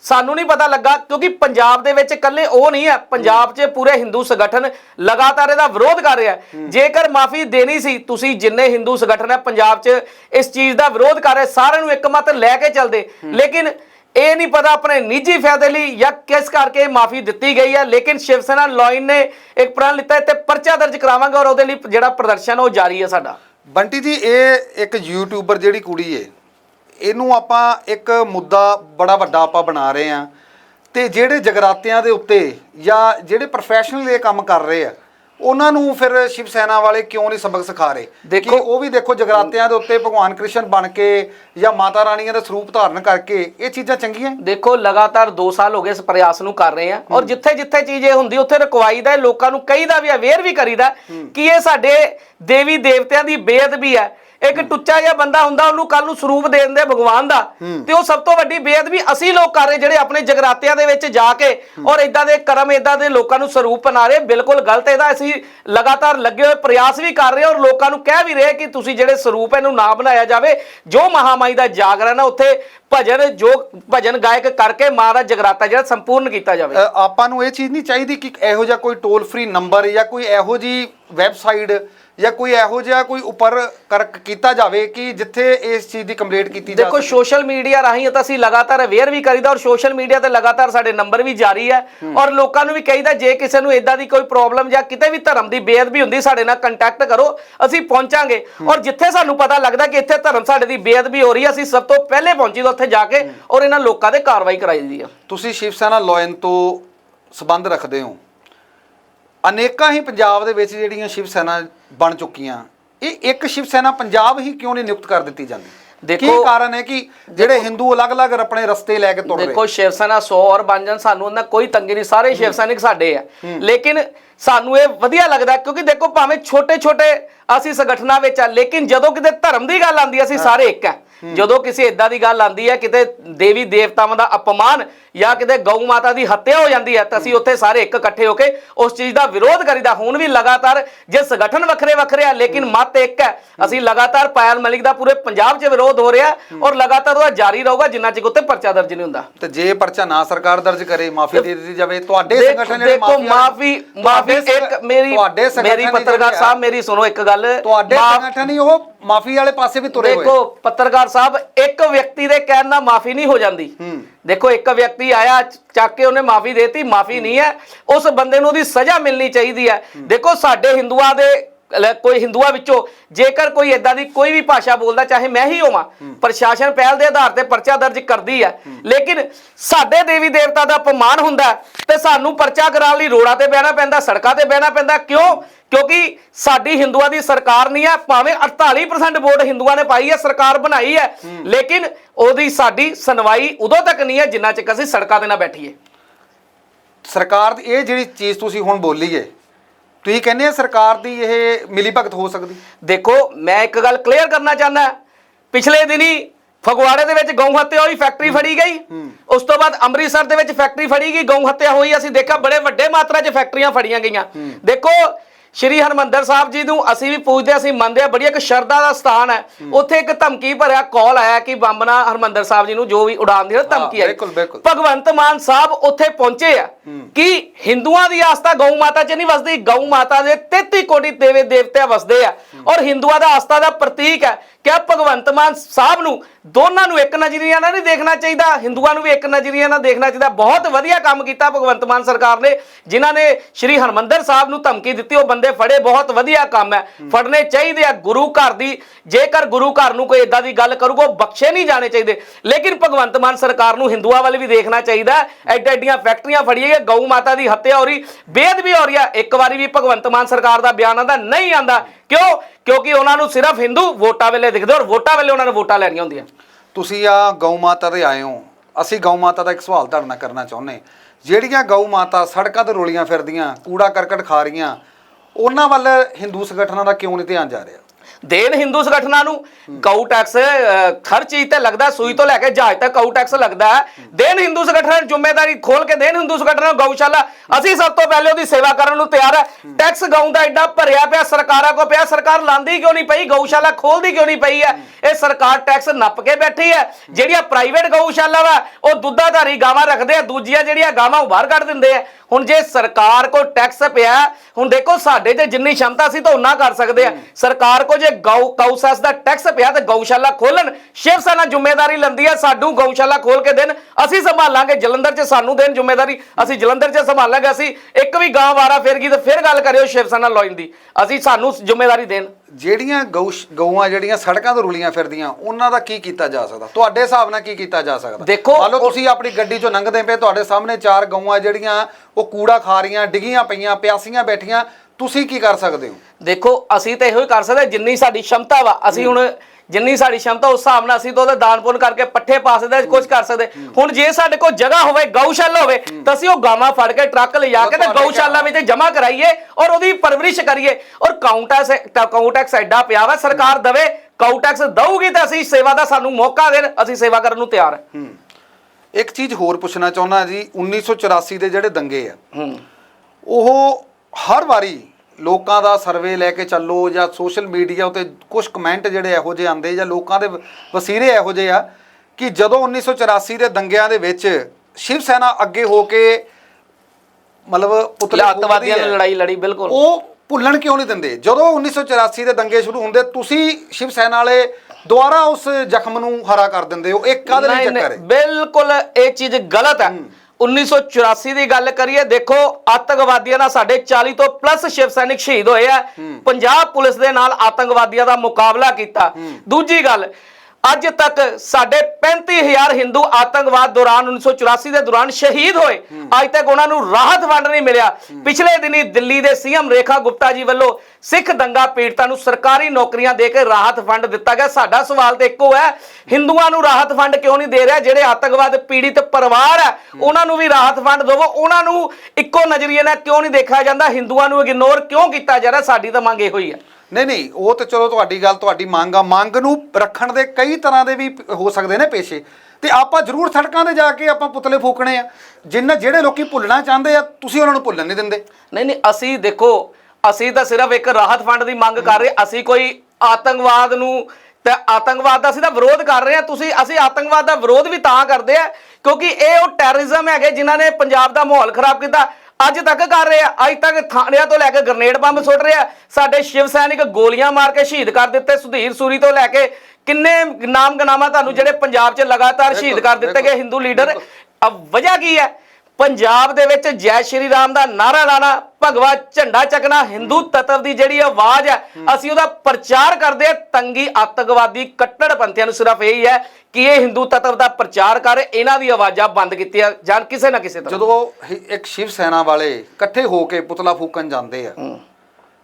ਸਾਨੂੰ ਨਹੀਂ ਪਤਾ ਲੱਗਾ ਕਿਉਂਕਿ ਪੰਜਾਬ ਦੇ ਵਿੱਚ ਇਕੱਲੇ ਉਹ ਨਹੀਂ ਹੈ। ਪੰਜਾਬ 'ਚ ਪੂਰੇ ਹਿੰਦੂ ਸੰਗਠਨ ਲਗਾਤਾਰ ਇਹਦਾ ਵਿਰੋਧ ਕਰ ਰਿਹਾ ਹੈ। ਜੇਕਰ ਮਾਫੀ ਦੇਣੀ ਸੀ ਤੁਸੀਂ ਜਿੰਨੇ ਹਿੰਦੂ ਸੰਗਠਨ ਹੈ ਪੰਜਾਬ 'ਚ ਇਸ ਚੀਜ਼ ਦਾ ਵਿਰੋਧ ਕਰ ਰਹੇ ਸਾਰਿਆਂ ਨੂੰ ਇੱਕ ਮਤ ਲੈ ਕੇ ਚੱਲਦੇ। ਲੇਕਿਨ ਇਹ ਨਹੀਂ ਪਤਾ ਆਪਣੇ ਨਿੱਜੀ ਫਾਇਦੇ ਲਈ ਜਾਂ ਕਿਸ ਕਰਕੇ ਮਾਫੀ ਦਿੱਤੀ ਗਈ ਹੈ। ਲੇਕਿਨ ਸ਼ਿਵ ਸੈਨਾ ਲਾਇਨ ਨੇ ਇੱਕ ਪ੍ਰਣ ਲਿੱਤਾ ਹੈ ਤੇ ਪਰਚਾ ਦਰਜ ਕਰਾਵਾਂਗੇ ਔਰ ਉਹਦੇ ਲਈ ਜਿਹੜਾ ਪ੍ਰਦਰਸ਼ਨ ਉਹ ਜਾਰੀ ਹੈ ਸਾਡਾ। ਬੰਟੀ ਜੀ ਇਹ ਇੱਕ ਯੂਟਿਊਬਰ ਜਿਹੜੀ ਕੁੜੀ ਏ ਇਹਨੂੰ ਆਪਾਂ ਇੱਕ ਮੁੱਦਾ ਬੜਾ ਵੱਡਾ ਆਪਾਂ ਬਣਾ ਰਹੇ ਆ ਤੇ ਜਿਹੜੇ ਜਗਰਾਤਿਆਂ ਦੇ ਉੱਤੇ ਜਾਂ ਜਿਹੜੇ ਪ੍ਰੋਫੈਸ਼ਨਲ ਇਹ ਕੰਮ ਕਰ ਰਹੇ ਆ ਉਹਨਾਂ ਨੂੰ ਫਿਰ ਸ਼ਿਵ ਸੈਨਾ ਵਾਲੇ ਕਿਉਂ ਨਹੀਂ ਸਬਕ ਸਿਖਾ ਰਹੇ? ਦੇਖੋ- ਉਹ ਵੀ ਦੇਖੋ ਜਗਰਾਤਿਆਂ ਦੇ ਉੱਤੇ ਭਗਵਾਨ ਕ੍ਰਿਸ਼ਨ ਬਣ ਕੇ ਜਾਂ ਮਾਤਾ ਰਾਣੀਆਂ ਦਾ ਸਰੂਪ ਧਾਰਨ ਕਰਕੇ ਇਹ ਚੀਜ਼ਾਂ ਚੰਗੀਆਂ ਦੇਖੋ ਲਗਾਤਾਰ 2 ਸਾਲ ਹੋ ਗਏ ਇਸ ਪ੍ਰਯਾਸ ਨੂੰ ਕਰ ਰਹੇ ਆ ਔਰ ਜਿੱਥੇ ਜਿੱਥੇ ਚੀਜ਼ ਇਹ ਹੁੰਦੀ ਉੱਥੇ ਰਕਵਾਈਦਾ ਲੋਕਾਂ ਨੂੰ ਕਹੀਦਾ ਵੀ ਅਵੇਅਰ ਵੀ ਕਰੀਦਾ ਕਿ ਇਹ ਸਾਡੇ ਦੇਵੀ ਦੇਵਤਿਆਂ ਦੀ ਬੇਅਦਬੀ ਹੈ। ਇੱਕ ਟੁੱਚਾ ਜਿਹਾ ਬੰਦਾ ਹੁੰਦਾ ਉਹਨੂੰ ਕੱਲ ਨੂੰ ਸਰੂਪ ਦੇ ਦਿੰਦੇ ਭਗਵਾਨ ਦਾ। ਤੇ ਉਹ ਸਭ ਤੋਂ ਵੱਡੀ ਬੇਅਦਬੀ ਅਸੀਂ ਲੋਕ ਕਰ ਰਹੇ ਜਿਹੜੇ ਆਪਣੇ ਜਗਰਾਤਿਆਂ ਦੇ ਵਿੱਚ ਜਾ ਕੇ ਔਰ ਇਦਾਂ ਦੇ ਕਰਮ ਇਦਾਂ ਦੇ ਲੋਕਾਂ ਨੂੰ ਸਰੂਪ ਬਣਾ ਰਹੇ ਬਿਲਕੁਲ ਗਲਤ ਇਹਦਾ ਅਸੀਂ ਲਗਾਤਾਰ ਲੱਗੇ ਹੋਏ ਪ੍ਰਯਾਸ ਵੀ ਕਰ ਰਹੇ ਔਰ ਲੋਕਾਂ ਨੂੰ ਕਹਿ ਵੀ ਰਹੇ ਕਿ ਤੁਸੀਂ ਜਿਹੜੇ ਸਰੂਪ ਇਹਨੂੰ ਨਾ ਬਣਾਇਆ ਜਾਵੇ। ਜੋ ਮਹਾਮਾਈ ਦਾ ਜਾਗਰਣ ਹੈ ਉੱਥੇ ਭਜਨ ਜੋ ਭਜਨ ਗਾਇਕ ਕਰਕੇ ਮਾਂ ਦਾ ਜਗਰਾਤਾ ਜਿਹੜਾ ਸੰਪੂਰਨ ਕੀਤਾ ਜਾਵੇ। ਆਪਾਂ ਨੂੰ ਇਹ ਚੀਜ਼ ਨਹੀਂ ਚਾਹੀਦੀ ਕਿ ਇਹੋ ਜਿਹਾ ਕੋਈ ਟੋਲ ਫ੍ਰੀ ਨੰਬਰ ਜਾਂ ਕੋਈ ਇਹੋ ਜੀ ਵੈਬਸਾਈਟ ਜਾਂ ਕੋਈ ਇਹੋ ਜਿਹਾ ਕੋਈ ਉੱਪਰ ਕਰ ਕੀਤਾ ਜਾਵੇ ਕਿ ਜਿੱਥੇ ਇਸ ਚੀਜ਼ ਦੀ ਕੰਪਲੇਂਟ ਕੀਤੀ ਜਾ ਦੇਖੋ ਸੋਸ਼ਲ ਮੀਡੀਆ ਰਾਹੀਂ ਤਾਂ ਅਸੀਂ ਲਗਾਤਾਰ ਅਵੇਅਰ ਵੀ ਕਰੀਦਾ ਔਰ ਸੋਸ਼ਲ ਮੀਡੀਆ ਤੇ ਲਗਾਤਾਰ ਸਾਡੇ ਨੰਬਰ ਵੀ ਜਾਰੀ ਹੈ। ਔਰ ਲੋਕਾਂ ਨੂੰ ਵੀ ਕਹੀਦਾ ਜੇ ਕਿਸੇ ਨੂੰ ਇਦਾਂ ਦੀ ਕੋਈ ਪ੍ਰੋਬਲਮ ਜਾਂ ਕਿਤੇ ਵੀ ਧਰਮ ਦੀ ਬੇਅਦਬੀ ਹੁੰਦੀ ਸਾਡੇ ਨਾਲ ਕੰਟੈਕਟ ਕਰੋ ਅਸੀਂ ਪਹੁੰਚਾਂਗੇ। ਔਰ ਜਿੱਥੇ ਸਾਨੂੰ ਪਤਾ ਲੱਗਦਾ ਕਿ ਇੱਥੇ ਧਰਮ ਸਾਡੇ ਦੀ ਬੇਅਦਬੀ ਹੋ ਰਹੀ ਹੈ ਅਸੀਂ ਸਭ ਤੋਂ ਪਹਿਲੇ ਪਹੁੰਚੀਦਾ ਉੱਥੇ ਜਾ ਕੇ ਔਰ ਇਹਨਾਂ ਲੋਕਾਂ ਦੇ ਕਾਰਵਾਈ ਕਰਾਈ ਦੀ ਆ ਤੁਸੀਂ ਸ਼ਿਵ ਸੈਨਾ ਲਾਇਨ ਤੋਂ ਸੰਬੰਧ ਰੱਖਦੇ ਹੋ। ਅਨੇਕਾਂ ਹੀ ਪੰਜਾਬ ਦੇ ਵਿੱਚ ਜਿਹੜੀਆਂ ਸ਼ਿਵ ਸੈਨਾ ਬਣ ਚੁੱਕੀਆਂ। ਇਹ ਇੱਕ ਸ਼ਿਵ ਸੈਨਾ ਪੰਜਾਬ ਹੀ ਕਿਉਂ ਨਹੀਂ ਨਿਯੁਕਤ ਕਰ ਦਿੱਤੀ ਜਾਂਦੀ? ਕੀ ਦੇਖੋ- ਕਾਰਨ ਹੈ ਕਿ ਜਿਹੜੇ ਹਿੰਦੂ ਅਲੱਗ-ਅਲੱਗ ਆਪਣੇ ਰਸਤੇ ਲੈ ਕੇ ਤੁਰ ਰਹੇ? ਦੇਖੋ ਸ਼ਿਵ ਸੈਨਾ 100 ਔਰ ਬਣ ਜਾਣ ਸਾਨੂੰ ਉਹਨਾਂ ਕੋਈ ਤੰਗੀ ਨਹੀਂ। ਸਾਰੇ ਸ਼ਿਵ ਸੈਨਿਕ ਸਾਡੇ ਆ। ਲੇਕਿਨ ਸਾਨੂੰ ਇਹ ਵਧੀਆ ਲੱਗਦਾ ਕਿਉਂਕਿ ਦੇਖੋ ਭਾਵੇਂ ਛੋਟੇ ਛੋਟੇ ਅਸੀਂ ਸੰਗਠਨਾਂ ਵਿੱਚ ਆ ਲੇਕਿਨ ਜਦੋਂ ਕਿਤੇ ਧਰਮ ਦੀ ਗੱਲ ਆਉਂਦੀ ਅਸੀਂ ਸਾਰੇ ਇੱਕ ਆ। ਜਦੋਂ ਕਿਸੇ ਇਦਾਂ ਦੀ ਗੱਲ ਆਉਂਦੀ ਹੈ ਕਿਤੇ ਦੇਵੀ ਦੇਵਤਾਵਾਂ ਦਾ ਅਪਮਾਨ ਜਾਂ ਕਿਤੇ ਗਊ ਮਾਤਾ ਦੀ ਹੱਤਿਆ ਹੋ ਜਾਂਦੀ ਹੈ ਤਾਂ ਅਸੀਂ ਉੱਥੇ ਸਾਰੇ ਇੱਕ ਇਕੱਠੇ ਹੋ ਕੇ ਉਸ ਚੀਜ਼ ਦਾ ਵਿਰੋਧ ਕਰੀਦਾ। ਹੁਣ ਵੀ ਲਗਾਤਾਰ ਜੇ ਸੰਗਠਨ ਵੱਖਰੇ ਵੱਖਰੇ ਆ ਲੇਕਿਨ ਮਤ ਇੱਕ ਹੈ। ਅਸੀਂ ਲਗਾਤਾਰ ਪਾਇਲ ਮਲਿਕ ਦਾ ਪੂਰੇ ਪੰਜਾਬ 'ਚ ਵਿਰੋਧ ਹੋ ਰਿਹਾ ਔਰ ਲਗਾਤਾਰ ਉਹਦਾ ਜਾਰੀ ਰਹੂਗਾ ਜਿੰਨਾ ਚਿਰ ਉੱਤੇ ਪਰਚਾ ਦਰਜ ਨਹੀਂ ਹੁੰਦਾ। ਤੇ ਜੇ ਪਰਚਾ ਨਾ ਸਰਕਾਰ ਦਰਜ ਕਰੇ ਮਾਫੀ ਦੇ ਦਿੱਤੀ ਜਾਵੇ ਤੁਹਾਡੇ ਸੰਗਠਨ ਜਿਹੜੇ ਦੇਖੋ ਮਾਫੀ ਮਾਫੀ ਇੱਕ ਮੇਰੀ ਤੁਹਾਡੇ ਸੰਗਠਨ ਮੇਰੀ ਪੱਤਰਕਾਰ ਸਾਹਿਬ ਮੇਰੀ ਸੁਣੋ ਇੱਕ ਗੱਲ। ਤੁਹਾਡੇ ਸੰਗਠਨ ਹੀ ਉਹ ਮਾਫੀ ਵਾਲੇ ਪਾਸੇ ਵੀ ਤੁਰੇ ਹੋਏ। ਦੇਖੋ ਪੱਤਰਕਾਰ ਸਾਹਿਬ ਇੱਕ ਵਿਅਕਤੀ ਦੇ ਕਹਿਣ ਨਾਲ ਮਾਫੀ ਨਹੀਂ ਹੋ ਜਾਂਦੀ। ਦੇਖੋ ਇੱਕ ਵਿਅਕਤੀ ਆਇਆ ਚੱਕ ਕੇ ਉਹਨੇ ਮਾਫੀ ਦੇਤੀ ਮਾਫੀ ਨਹੀਂ ਹੈ। ਉਸ ਬੰਦੇ ਨੂੰ ਉਹਦੀ ਸਜ਼ਾ ਮਿਲਣੀ ਚਾਹੀਦੀ ਹੈ। ਦੇਖੋ ਸਾਡੇ ਹਿੰਦੂਆਂ ਦੇ ਕੋਈ ਹਿੰਦੂਆਂ ਵਿੱਚੋਂ ਜੇਕਰ ਕੋਈ ਇਦਾਂ ਦੀ ਕੋਈ ਵੀ ਭਾਸ਼ਾ ਬੋਲਦਾ ਚਾਹੇ ਮੈਂ ਹੀ ਹੋਵਾਂ ਪ੍ਰਸ਼ਾਸਨ ਪਹਿਲ ਦੇ ਆਧਾਰ ਤੇ ਪਰਚਾ ਦਰਜ ਕਰਦੀ ਹੈ। ਲੇਕਿਨ ਸਾਡੇ ਦੇਵੀ ਦੇਵਤਾ ਦਾ ਅਪਮਾਨ ਹੁੰਦਾ ਤੇ ਸਾਨੂੰ ਪਰਚਾ ਕਰਾਉਣ ਲਈ ਰੋੜਾ ਤੇ ਬਹਿਣਾ ਪੈਂਦਾ ਸੜਕਾਂ ਤੇ ਬਹਿਣਾ ਪੈਂਦਾ। ਕਿਉਂ? ਕਿਉਂਕਿ ਸਾਡੀ ਹਿੰਦੂਆਂ ਦੀ ਸਰਕਾਰ ਨਹੀਂ ਹੈ ਭਾਵੇਂ 48% ਵੋਟ ਹਿੰਦੂਆਂ ਨੇ ਪਾਈ ਹੈ ਸਰਕਾਰ ਬਣਾਈ ਹੈ। ਲੇਕਿਨ ਉਹਦੀ ਸਾਡੀ ਸੁਣਵਾਈ ਉਦੋਂ ਤੱਕ ਨਹੀਂ ਹੈ ਜਿੰਨਾ ਚਿਰ ਅਸੀਂ ਸੜਕਾਂ ਤੇ ਨਾ ਬੈਠੀਏ। ਸਰਕਾਰ ਦੀ ਇਹ ਜਿਹੜੀ ਚੀਜ਼ ਤੁਸੀਂ ਹੁਣ ਬੋਲੀ ਹੈ ਤੁਸੀਂ ਕਹਿੰਦੇ ਆ ਸਰਕਾਰ ਦੀ ਇਹ ਮਿਲੀ ਭਗਤ ਹੋ ਸਕਦੀ? ਦੇਖੋ ਮੈਂ ਇੱਕ ਗੱਲ ਕਲੀਅਰ ਕਰਨਾ ਚਾਹੁੰਦਾ। ਪਿਛਲੇ ਦਿਨੀ ਫਗਵਾੜੇ ਦੇ ਵਿੱਚ ਗਊ ਹੱਤਿਆ ਹੋਈ ਫੈਕਟਰੀ ਫੜੀ ਗਈ। ਉਸ ਤੋਂ ਬਾਅਦ ਅੰਮ੍ਰਿਤਸਰ ਦੇ ਵਿੱਚ ਫੈਕਟਰੀ ਫੜੀ ਗਈ। ਗਊ ਹੱਤਿਆ ਹੋਈ ਅਸੀਂ ਦੇਖਿਆ ਬੜੇ ਵੱਡੇ ਮਾਤਰਾ 'ਚ ਫੈਕਟਰੀਆਂ ਫੜੀਆਂ ਗਈਆਂ। ਦੇਖੋ ਸ਼੍ਰੀ ਹਰਮੰਦਰ ਸਾਹਿਬ ਜੀ ਨੂੰ ਅਸੀਂ ਵੀ ਪੁੱਛਦੇ ਅਸੀਂ ਮੰਨਦੇ ਆ ਬੜੀ ਇੱਕ ਸ਼ਰਧਾ ਦਾ ਸਥਾਨ ਹੈ। ਉੱਥੇ ਇੱਕ ਧਮਕੀ ਭਰਿਆ ਕਾਲ ਆਇਆ ਕਿ ਬੰਬ ਨਾਲ ਹਰਮੰਦਰ ਸਾਹਿਬ ਜੀ ਨੂੰ ਜੋ ਵੀ ਉਡਾਣ ਦੀ ਧਮਕੀ ਆਈ। ਭਗਵੰਤ ਮਾਨ ਸਾਹਿਬ ਉੱਥੇ ਪਹੁੰਚੇ ਆ ਕਿ ਹਿੰਦੂਆਂ ਦੀ ਆਸਥਾ ਗਊ ਮਾਤਾ 'ਚ ਨਹੀਂ ਵਸਦੀ ਗਊ ਮਾਤਾ ਦੇ 33 ਕੋਟੀ ਦੇਵੇ ਦੇਵਤੇ ਵਸਦੇ ਆ। ਔਰ ਹਿੰਦੂਆਂ ਦਾ ਆਸਥਾ ਦਾ ਪ੍ਰਤੀਕ ਹੈ ਕਿਆ ਭਗਵੰਤ ਮਾਨ ਸਾਹਿਬ ਨੂੰ ਦੋਨਾਂ ਨੂੰ ਇੱਕ ਨਜ਼ਰੀਆ ਨਾਲ ਨਹੀਂ ਦੇਖਣਾ ਚਾਹੀਦਾ, ਹਿੰਦੂਆਂ ਨੂੰ ਵੀ ਇੱਕ ਨਜ਼ਰੀਆ ਨਾਲ ਦੇਖਣਾ ਚਾਹੀਦਾ। ਬਹੁਤ ਵਧੀਆ ਕੰਮ ਕੀਤਾ ਭਗਵੰਤ ਮਾਨ ਸਰਕਾਰ ਨੇ, ਜਿਨ੍ਹਾਂ ਨੇ ਸ਼੍ਰੀ ਹਰਮੰਦਰ ਸਾਹਿਬ ਨੂੰ ਧਮਕੀ ਦਿੱਤੀ, ਉਹ ਬੰਦੇ ਫੜੇ, ਬਹੁਤ ਵਧੀਆ ਕੰਮ ਹੈ। ਫੜਨੇ ਚਾਹੀਦੇ ਆ ਗੁਰੂ ਘਰ ਦੀ, ਜੇਕਰ ਗੁਰੂ ਘਰ ਨੂੰ ਕੋਈ ਇਦਾਂ ਦੀ ਗੱਲ ਕਰੂਗਾ, ਉਹ ਬਖਸ਼ੇ ਨਹੀਂ ਜਾਣੇ ਚਾਹੀਦੇ। ਲੇਕਿਨ ਭਗਵੰਤ ਮਾਨ ਸਰਕਾਰ ਨੂੰ ਹਿੰਦੂਆਂ ਵੱਲ ਵੀ ਦੇਖਣਾ ਚਾਹੀਦਾ ਐਡੇ ਐਡੀਆਂ ਫੈਕਟਰੀਆਂ ਫੜੀਆਂ ਗਈਆਂ, ਗਊ ਮਾਤਾ ਦੀ ਹੱਤਿਆ ਹੋ ਰਹੀ, ਬੇਦ ਵੀ ਹੋ ਰਹੀ ਆ। ਇੱਕ ਵਾਰੀ ਵੀ ਭਗਵੰਤ ਮਾਨ ਸਰਕਾਰ ਦਾ ਬਿਆਨ ਆਂਦਾ ਨਹੀਂ ਆਂਦਾ ਕਿਉਂ? ਕਿਉਂਕਿ ਉਹਨਾਂ ਨੂੰ ਸਿਰਫ ਹਿੰਦੂ ਵੋਟਾਂ ਵੇਲੇ ਦਿਖਦੇ ਔਰ ਵੋਟਾਂ ਵੇਲੇ ਉਹਨਾਂ ਨੇ ਵੋਟਾਂ ਲੈਣੀਆਂ ਹੁੰਦੀਆਂ। ਤੁਸੀਂ ਆ ਗਊ ਮਾਤਾ ਦੇ ਆਏ ਹੋ। ਅਸੀਂ ਗਊ ਮਾਤਾ ਦਾ ਇੱਕ ਸਵਾਲ ਤੁਹਾਡੇ ਨਾਲ ਕਰਨਾ ਚਾਹੁੰਦੇ ਜਿਹੜੀਆਂ ਗਊ ਮਾਤਾ ਸੜਕਾਂ ਤੇ ਰੋਲੀਆਂ ਫਿਰਦੀਆਂ, ਕੂੜਾ ਕਰਕਟ ਖਾ ਰਹੀਆਂ, ਉਹਨਾਂ ਵੱਲ ਹਿੰਦੂ ਸੰਗਠਨਾਂ ਦਾ ਕਿਉਂ ਨਹੀਂ ਧਿਆਨ ਜਾ ਰਿਹਾ? ਦੇਣ ਹਿੰਦੂ ਸੰਗਠਨਾਂ ਨੂੰ? ਗਊ ਟੈਕਸ ਅ, ਹਰ ਚੀਜ਼ ਤੇ ਲੱਗਦਾ ਸੂਈ ਤੋਂ ਲੈ ਕੇ ਜਹਾਜ਼ ਤੱਕ ਗਊ ਟੈਕਸ ਲੱਗਦਾ ਹੈ। ਦੇਣ ਹਿੰਦੂ ਸੰਗਠਨਾਂ ਨੂੰ ਜ਼ਿੰਮੇਵਾਰੀ ਖੋਲ ਕੇ ਦੇਣ ਹਿੰਦੂ ਸੰਗਠਨਾਂ ਨੂੰ ਗਊਸ਼ਾਲਾ। ਅਸੀਂ ਸਭ ਤੋਂ ਪਹਿਲੇ ਉਹਦੀ ਸੇਵਾ ਕਰਨ ਨੂੰ ਤਿਆਰ ਹੈ। ਟੈਕਸ ਗਊ ਦਾ ਐਡਾ ਭਰਿਆ ਪਿਆ ਸਰਕਾਰਾਂ ਕੋ ਪਿਆ ਸਰਕਾਰ ਲਾਂਦੀ ਕਿਉਂ ਨਹੀਂ ਪਈ? ਗਊਸ਼ਾਲਾ ਖੋਲਦੀ ਕਿਉਂ ਨਹੀਂ ਪਈ ਹੈ? ਇਹ ਸਰਕਾਰ ਟੈਕਸ ਨੱਪ ਕੇ ਬੈਠੀ ਹੈ। ਜਿਹੜੀਆਂ ਪ੍ਰਾਈਵੇਟ ਗਊਸ਼ਾਲਾ ਵਾ ਉਹ ਦੁੱਧਾਧਾਰੀ ਗਾਵਾਂ ਰੱਖਦੇ ਆ ਦੂਜੀਆਂ ਜਿਹੜੀਆਂ ਗਾਵਾਂ ਉਹ ਬਾਹਰ ਕੱਢ ਦਿੰਦੇ ਆ। ਹੁਣ ਜੇ ਸਰਕਾਰ ਕੋ ਟੈਕਸ ਪਿਆ ਹੁਣ ਦੇਖੋ ਸਾਡੇ 'ਚ ਜਿੰਨੀ ਸ਼ਮਤਾ ਸੀ ਤਾਂ ਉਹਨਾਂ ਕਰ ਸਕਦੇ ਆ। ਸਰਕਾਰ ਕੋ ਜੇ ਗਊ ਗਊਸੈਸ ਦਾ ਟੈਕਸ ਪਿਆ ਤੇ ਗਊਸ਼ਾਲਾ ਖੋਲਣ ਸ਼ਿਵ ਸੈਨਾ ਜ਼ਿੰਮੇਵਾਰੀ ਲੈਂਦੀ ਆ ਸਾਨੂੰ ਗਊਸ਼ਾਲਾ ਖੋਲ ਕੇ ਦੇਣ। ਅਸੀਂ ਸੰਭਾਲਾਂਗੇ ਜਲੰਧਰ 'ਚ ਸਾਨੂੰ ਦੇਣ ਜ਼ਿੰਮੇਵਾਰੀ। ਅਸੀਂ ਜਲੰਧਰ 'ਚ ਸੰਭਾਲਾਂਗੇ ਅਸੀਂ ਇੱਕ ਵੀ ਗਾਂ ਵਾਰਾ ਫੇਰ ਗਈ ਤਾਂ ਫਿਰ ਗੱਲ ਕਰਿਓ ਸ਼ਿਵ ਸੈਨਾ ਲੋਇਨ ਦੀ। ਅਸੀਂ ਸਾਨੂੰ ਜ਼ਿੰਮੇਵਾਰੀ ਦੇਣ। ਜਿਹੜੀਆਂ ਗਊ ਗਊਆਂ ਜਿਹੜੀਆਂ ਸੜਕਾਂ ਤੋਂ ਰੁਲੀਆਂ ਫਿਰਦੀਆਂ ਉਹਨਾਂ ਦਾ ਕੀ ਕੀਤਾ ਜਾ ਸਕਦਾ? ਤੁਹਾਡੇ ਹਿਸਾਬ ਨਾਲ ਕੀ ਕੀਤਾ ਜਾ ਸਕਦਾ? ਦੇਖੋ, ਮੰਨ ਲਓ ਉਹ- ਤੁਸੀਂ ਆਪਣੀ ਗੱਡੀ 'ਚੋਂ ਲੰਘਦੇ ਪਏ ਤੁਹਾਡੇ ਸਾਹਮਣੇ ਚਾਰ ਗਊਆਂ ਜਿਹੜੀਆਂ ਉਹ ਕੂੜਾ ਖਾ ਰਹੀਆਂ ਡਿੱਗੀਆਂ ਪਈਆਂ ਪਿਆਸੀਆਂ ਬੈਠੀਆਂ ਤੁਸੀਂ ਕੀ ਕਰ ਸਕਦੇ ਹੋ? ਦੇਖੋ ਅਸੀਂ ਤਾਂ ਇਹੋ ਹੀ ਕਰ ਸਕਦੇ ਜਿੰਨੀ ਸਾਡੀ ਸ਼ਮਤਾ ਵਾ। ਅਸੀਂ ਹੁਣ ਜਿੰਨੀ ਸਾਡੀ ਸ਼ਮਤਾ ਉਸ ਹਿਸਾਬ ਨਾਲ ਅਸੀਂ ਤਾਂ ਉਹਦਾ ਦਾਨ ਪੁੰਨ ਕਰਕੇ ਪੱਠੇ ਪਾ ਸਕਦੇ ਕੁਝ ਕਰ ਸਕਦੇ। ਹੁਣ ਜੇ ਸਾਡੇ ਕੋਲ ਜਗ੍ਹਾ ਹੋਵੇ ਗਊਸ਼ਾਲਾ ਹੋਵੇ ਤਾਂ ਅਸੀਂ ਉਹ ਗਾਵਾਂ ਫੜ ਕੇ ਟਰੱਕ ਲਿਜਾ ਕੇ ਤੇ ਗਊਸ਼ਾਲਾ ਵਿੱਚ ਜਮ੍ਹਾਂ ਕਰਾਈਏ ਔਰ ਉਹਦੀ ਪਰਵਰਿਸ਼ ਕਰੀਏ। ਔਰ ਕਾਊਂਟੈਕਸ ਕਾਊਂਟੈਕਸ ਐਡਾ ਪਿਆ ਵਾ ਸਰਕਾਰ ਦਵੇ ਕਾਊਂਟੈਕਸ ਦਊਗੀ ਤਾਂ ਅਸੀਂ ਸੇਵਾ ਦਾ ਸਾਨੂੰ ਮੌਕਾ ਦੇਣ ਅਸੀਂ ਸੇਵਾ ਕਰਨ ਨੂੰ ਤਿਆਰ ਹਾਂ। ਇੱਕ ਚੀਜ਼ ਹੋਰ ਪੁੱਛਣਾ ਚਾਹੁੰਦਾ ਜੀ 1984 ਦੇ ਜਿਹੜੇ ਦੰਗੇ ਆ ਉਹ ਹਰ ਵਾਰੀ ਲੋਕਾਂ ਦਾ ਸਰਵੇ ਲੈ ਕੇ ਚੱਲੋ ਜਾਂ ਸੋਸ਼ਲ ਮੀਡੀਆ ਉਤੇ ਕੁਝ ਕਮੈਂਟ ਜਿਹੜੇ ਇਹੋ ਜਿਹੇ ਆਉਂਦੇ ਜਾਂ ਲੋਕਾਂ ਦੇ ਵਸੀਰੇ ਇਹੋ ਜਿਹੇ ਆ ਕਿ ਜਦੋਂ 1984 ਦੇ ਦੰਗਿਆਂ ਦੇ ਵਿੱਚ ਸ਼ਿਵ ਸੈਨਾ ਅੱਗੇ ਹੋ ਕੇ ਮਤਲਬ ਪੁਤਲੇ ਅੱਤਵਾਦੀਆਂ ਨਾਲ। ਲੜਾਈ ਲੜੀ ਬਿਲਕੁਲ। ਉਹ ਭੁੱਲਣ ਕਿਉਂ ਨਹੀਂ ਦਿੰਦੇ? ਜਦੋਂ 1984 ਦੇ ਦੰਗੇ ਸ਼ੁਰੂ ਹੁੰਦੇ ਤੁਸੀਂ ਸ਼ਿਵ ਸੈਨਾ ਵਾਲੇ ਦੁਬਾਰਾ ਉਸ ਜ਼ਖਮ ਨੂੰ ਹਰਾ ਕਰ ਦਿੰਦੇ ਹੋ। ਇਹ ਕਾਹਦੇ ਲਈ ਨਹੀਂ, ਚੱਕਰ ਹੈ? ਬਿਲਕੁਲ ਇਹ ਚੀਜ਼ ਗਲਤ ਹੈ। 1984 ਦੀ ਗੱਲ ਕਰੀਏ ਦੇਖੋ ਆਤੰਕਵਾਦੀਆਂ ਨਾਲ ਸਾਡੇ 40 ਤੋਂ ਪਲੱਸ ਸ਼ਿਵ ਸੈਨਿਕ ਸ਼ਹੀਦ ਹੋਏ ਆ। ਪੰਜਾਬ ਪੁਲਿਸ ਦੇ ਨਾਲ ਆਤੰਕਵਾਦੀਆਂ ਦਾ ਮੁਕਾਬਲਾ ਕੀਤਾ। ਦੂਜੀ ਗੱਲ ਅੱਜ ਤੱਕ ਸਾਡੇ 35000 ਹਿੰਦੂ ਆਤੰਕਵਾਦ ਦੌਰਾਨ 1984 ਦੇ ਦੌਰਾਨ ਸ਼ਹੀਦ ਹੋਏ। ਅੱਜ ਤੱਕ ਉਹਨਾਂ ਨੂੰ ਰਾਹਤ ਫੰਡ ਨਹੀਂ ਮਿਲਿਆ। ਪਿਛਲੇ ਦਿਨੀ ਦਿੱਲੀ ਦੇ ਸੀਐਮ ਰੇਖਾ ਗੁਪਤਾ ਜੀ ਵੱਲੋਂ ਸਿੱਖ ਦੰਗਾ ਪੀੜਤਾਂ ਨੂੰ ਸਰਕਾਰੀ ਨੌਕਰੀਆਂ ਦੇ ਕੇ ਰਾਹਤ ਫੰਡ ਦਿੱਤਾ ਗਿਆ। ਸਾਡਾ ਸਵਾਲ ਤੇ ਇੱਕੋ ਹੈ ਹਿੰਦੂਆਂ ਨੂੰ ਰਾਹਤ ਫੰਡ ਕਿਉਂ ਨਹੀਂ ਦੇ ਰਿਹਾ? ਜਿਹੜੇ ਆਤੰਕਵਾਦ ਪੀੜਿਤ ਪਰਿਵਾਰ ਹੈ, ਉਹਨਾਂ ਨੂੰ ਵੀ ਰਾਹਤ ਫੰਡ ਦੇਵੋ। ਉਹਨਾਂ ਨੂੰ ਇੱਕੋ ਨਜ਼ਰੀਏ ਨਾਲ ਕਿਉਂ ਨਹੀਂ ਦੇਖਿਆ ਜਾਂਦਾ? ਹਿੰਦੂਆਂ ਨੂੰ ਇਗਨੋਰ ਕਿਉਂ ਕੀਤਾ ਜਾ ਰਿਹਾ? ਸਾਡੀ ਤਾਂ ਮੰਗ ਇਹੋ ਹੀ ਹੈ। ਨਹੀਂ ਨਹੀਂ, ਉਹ ਤਾਂ ਚਲੋ ਤੁਹਾਡੀ ਗੱਲ, ਤੁਹਾਡੀ ਮੰਗ ਆ। ਮੰਗ ਨੂੰ ਰੱਖਣ ਦੇ ਕਈ ਤਰ੍ਹਾਂ ਦੇ ਵੀ ਹੋ ਸਕਦੇ ਨੇ ਪੇਸ਼ੇ। ਤੇ ਆਪਾਂ ਜ਼ਰੂਰ ਸੜਕਾਂ ਤੇ ਜਾ ਕੇ ਆਪਾਂ ਪੁਤਲੇ ਫੂਕਣੇ ਆ। ਜਿੰਨਾ, ਜਿਹੜੇ ਲੋਕੀ ਭੁੱਲਣਾ ਚਾਹੁੰਦੇ ਆ, ਤੁਸੀਂ ਉਹਨਾਂ ਨੂੰ ਭੁੱਲਣ ਨਹੀਂ ਦਿੰਦੇ। ਨਹੀਂ ਨਹੀਂ, ਅਸੀਂ ਦੇਖੋ, ਅਸੀਂ ਤਾਂ ਸਿਰਫ ਇੱਕ ਰਾਹਤ ਫੰਡ ਦੀ ਮੰਗ ਕਰ ਰਹੇ ਅਸੀਂ ਕੋਈ ਆਤੰਕਵਾਦ ਨੂੰ ਤੇ ਆਤੰਕਵਾਦ ਦਾ ਅਸੀਂ ਤਾਂ ਵਿਰੋਧ ਕਰ ਰਹੇ ਹਾਂ। ਤੁਸੀਂ, ਅਸੀਂ ਆਤੰਕਵਾਦ ਦਾ ਵਿਰੋਧ ਵੀ ਤਾਂ ਕਰਦੇ ਆ, ਕਿਉਂਕਿ ਇਹ ਉਹ ਟੈਰਰਿਜ਼ਮ ਹੈਗੇ ਜਿਨ੍ਹਾਂ ਨੇ ਪੰਜਾਬ ਦਾ ਮਾਹੌਲ ਖਰਾਬ ਕੀਤਾ। ਅੱਜ ਤੱਕ ਕਰ ਰਹੇ ਆ। ਅੱਜ ਤੱਕ ਥਾਣਿਆਂ ਤੋਂ ਲੈ ਕੇ ਗ੍ਰਨੇਡ ਬੰਬ ਸੁੱਟ ਰਹੇ ਸਾਡੇ ਸ਼ਿਵ ਸੈਨਿਕ ਗੋਲੀਆਂ ਮਾਰ ਕੇ ਸ਼ਹੀਦ ਕਰ ਦਿੱਤੇ। ਸੁਧੀਰ ਸੂਰੀ ਤੋਂ ਲੈ ਕੇ ਕਿੰਨੇ ਨਾਮ ਗਨਾਮਾ ਤੁਹਾਨੂੰ ਜਿਹੜੇ ਪੰਜਾਬ 'ਚ ਲਗਾਤਾਰ ਸ਼ਹੀਦ ਕਰ ਦਿੱਤੇ ਗਏ ਹਿੰਦੂ ਲੀਡਰ? ਅਬ ਵਜ੍ਹਾ ਕੀ ਹੈ? ਪੰਜਾਬ ਦੇ ਵਿੱਚ ਜੈ ਸ਼੍ਰੀ ਰਾਮ ਦਾ ਨਾਰਾ ਲਾਣਾ ਭਗਵਾ ਝੰਡਾ ਚੱਕਣਾ ਹਿੰਦੂ ਤਤਵ ਦੀ ਜਿਹੜੀ ਆਵਾਜ਼ ਹੈ ਅਸੀਂ ਉਹਦਾ ਪ੍ਰਚਾਰ ਕਰਦੇ ਹਾਂ। ਤੰਗੀ ਆਤੰਕਵਾਦੀ ਕੱਟੜਪੰਥੀਆਂ ਨੂੰ ਸਿਰਫ ਇਹ ਹੀ ਕਿ ਇਹ ਹਿੰਦੂ ਤਤਵ ਦਾ ਪ੍ਰਚਾਰ ਕਰ ਇਹਨਾਂ ਦੀ ਆਵਾਜ਼ਾਂ ਬੰਦ ਕੀਤੀਆਂ ਜਾਣ ਕਿਸੇ ਨਾ ਕਿਸੇ ਤਰ੍ਹਾਂ। ਜਦੋਂ ਇੱਕ ਸ਼ਿਵ ਸੈਨਾ ਵਾਲੇ ਇਕੱਠੇ ਹੋ ਕੇ ਪੁਤਲਾ ਫੂਕਣ ਜਾਂਦੇ ਆ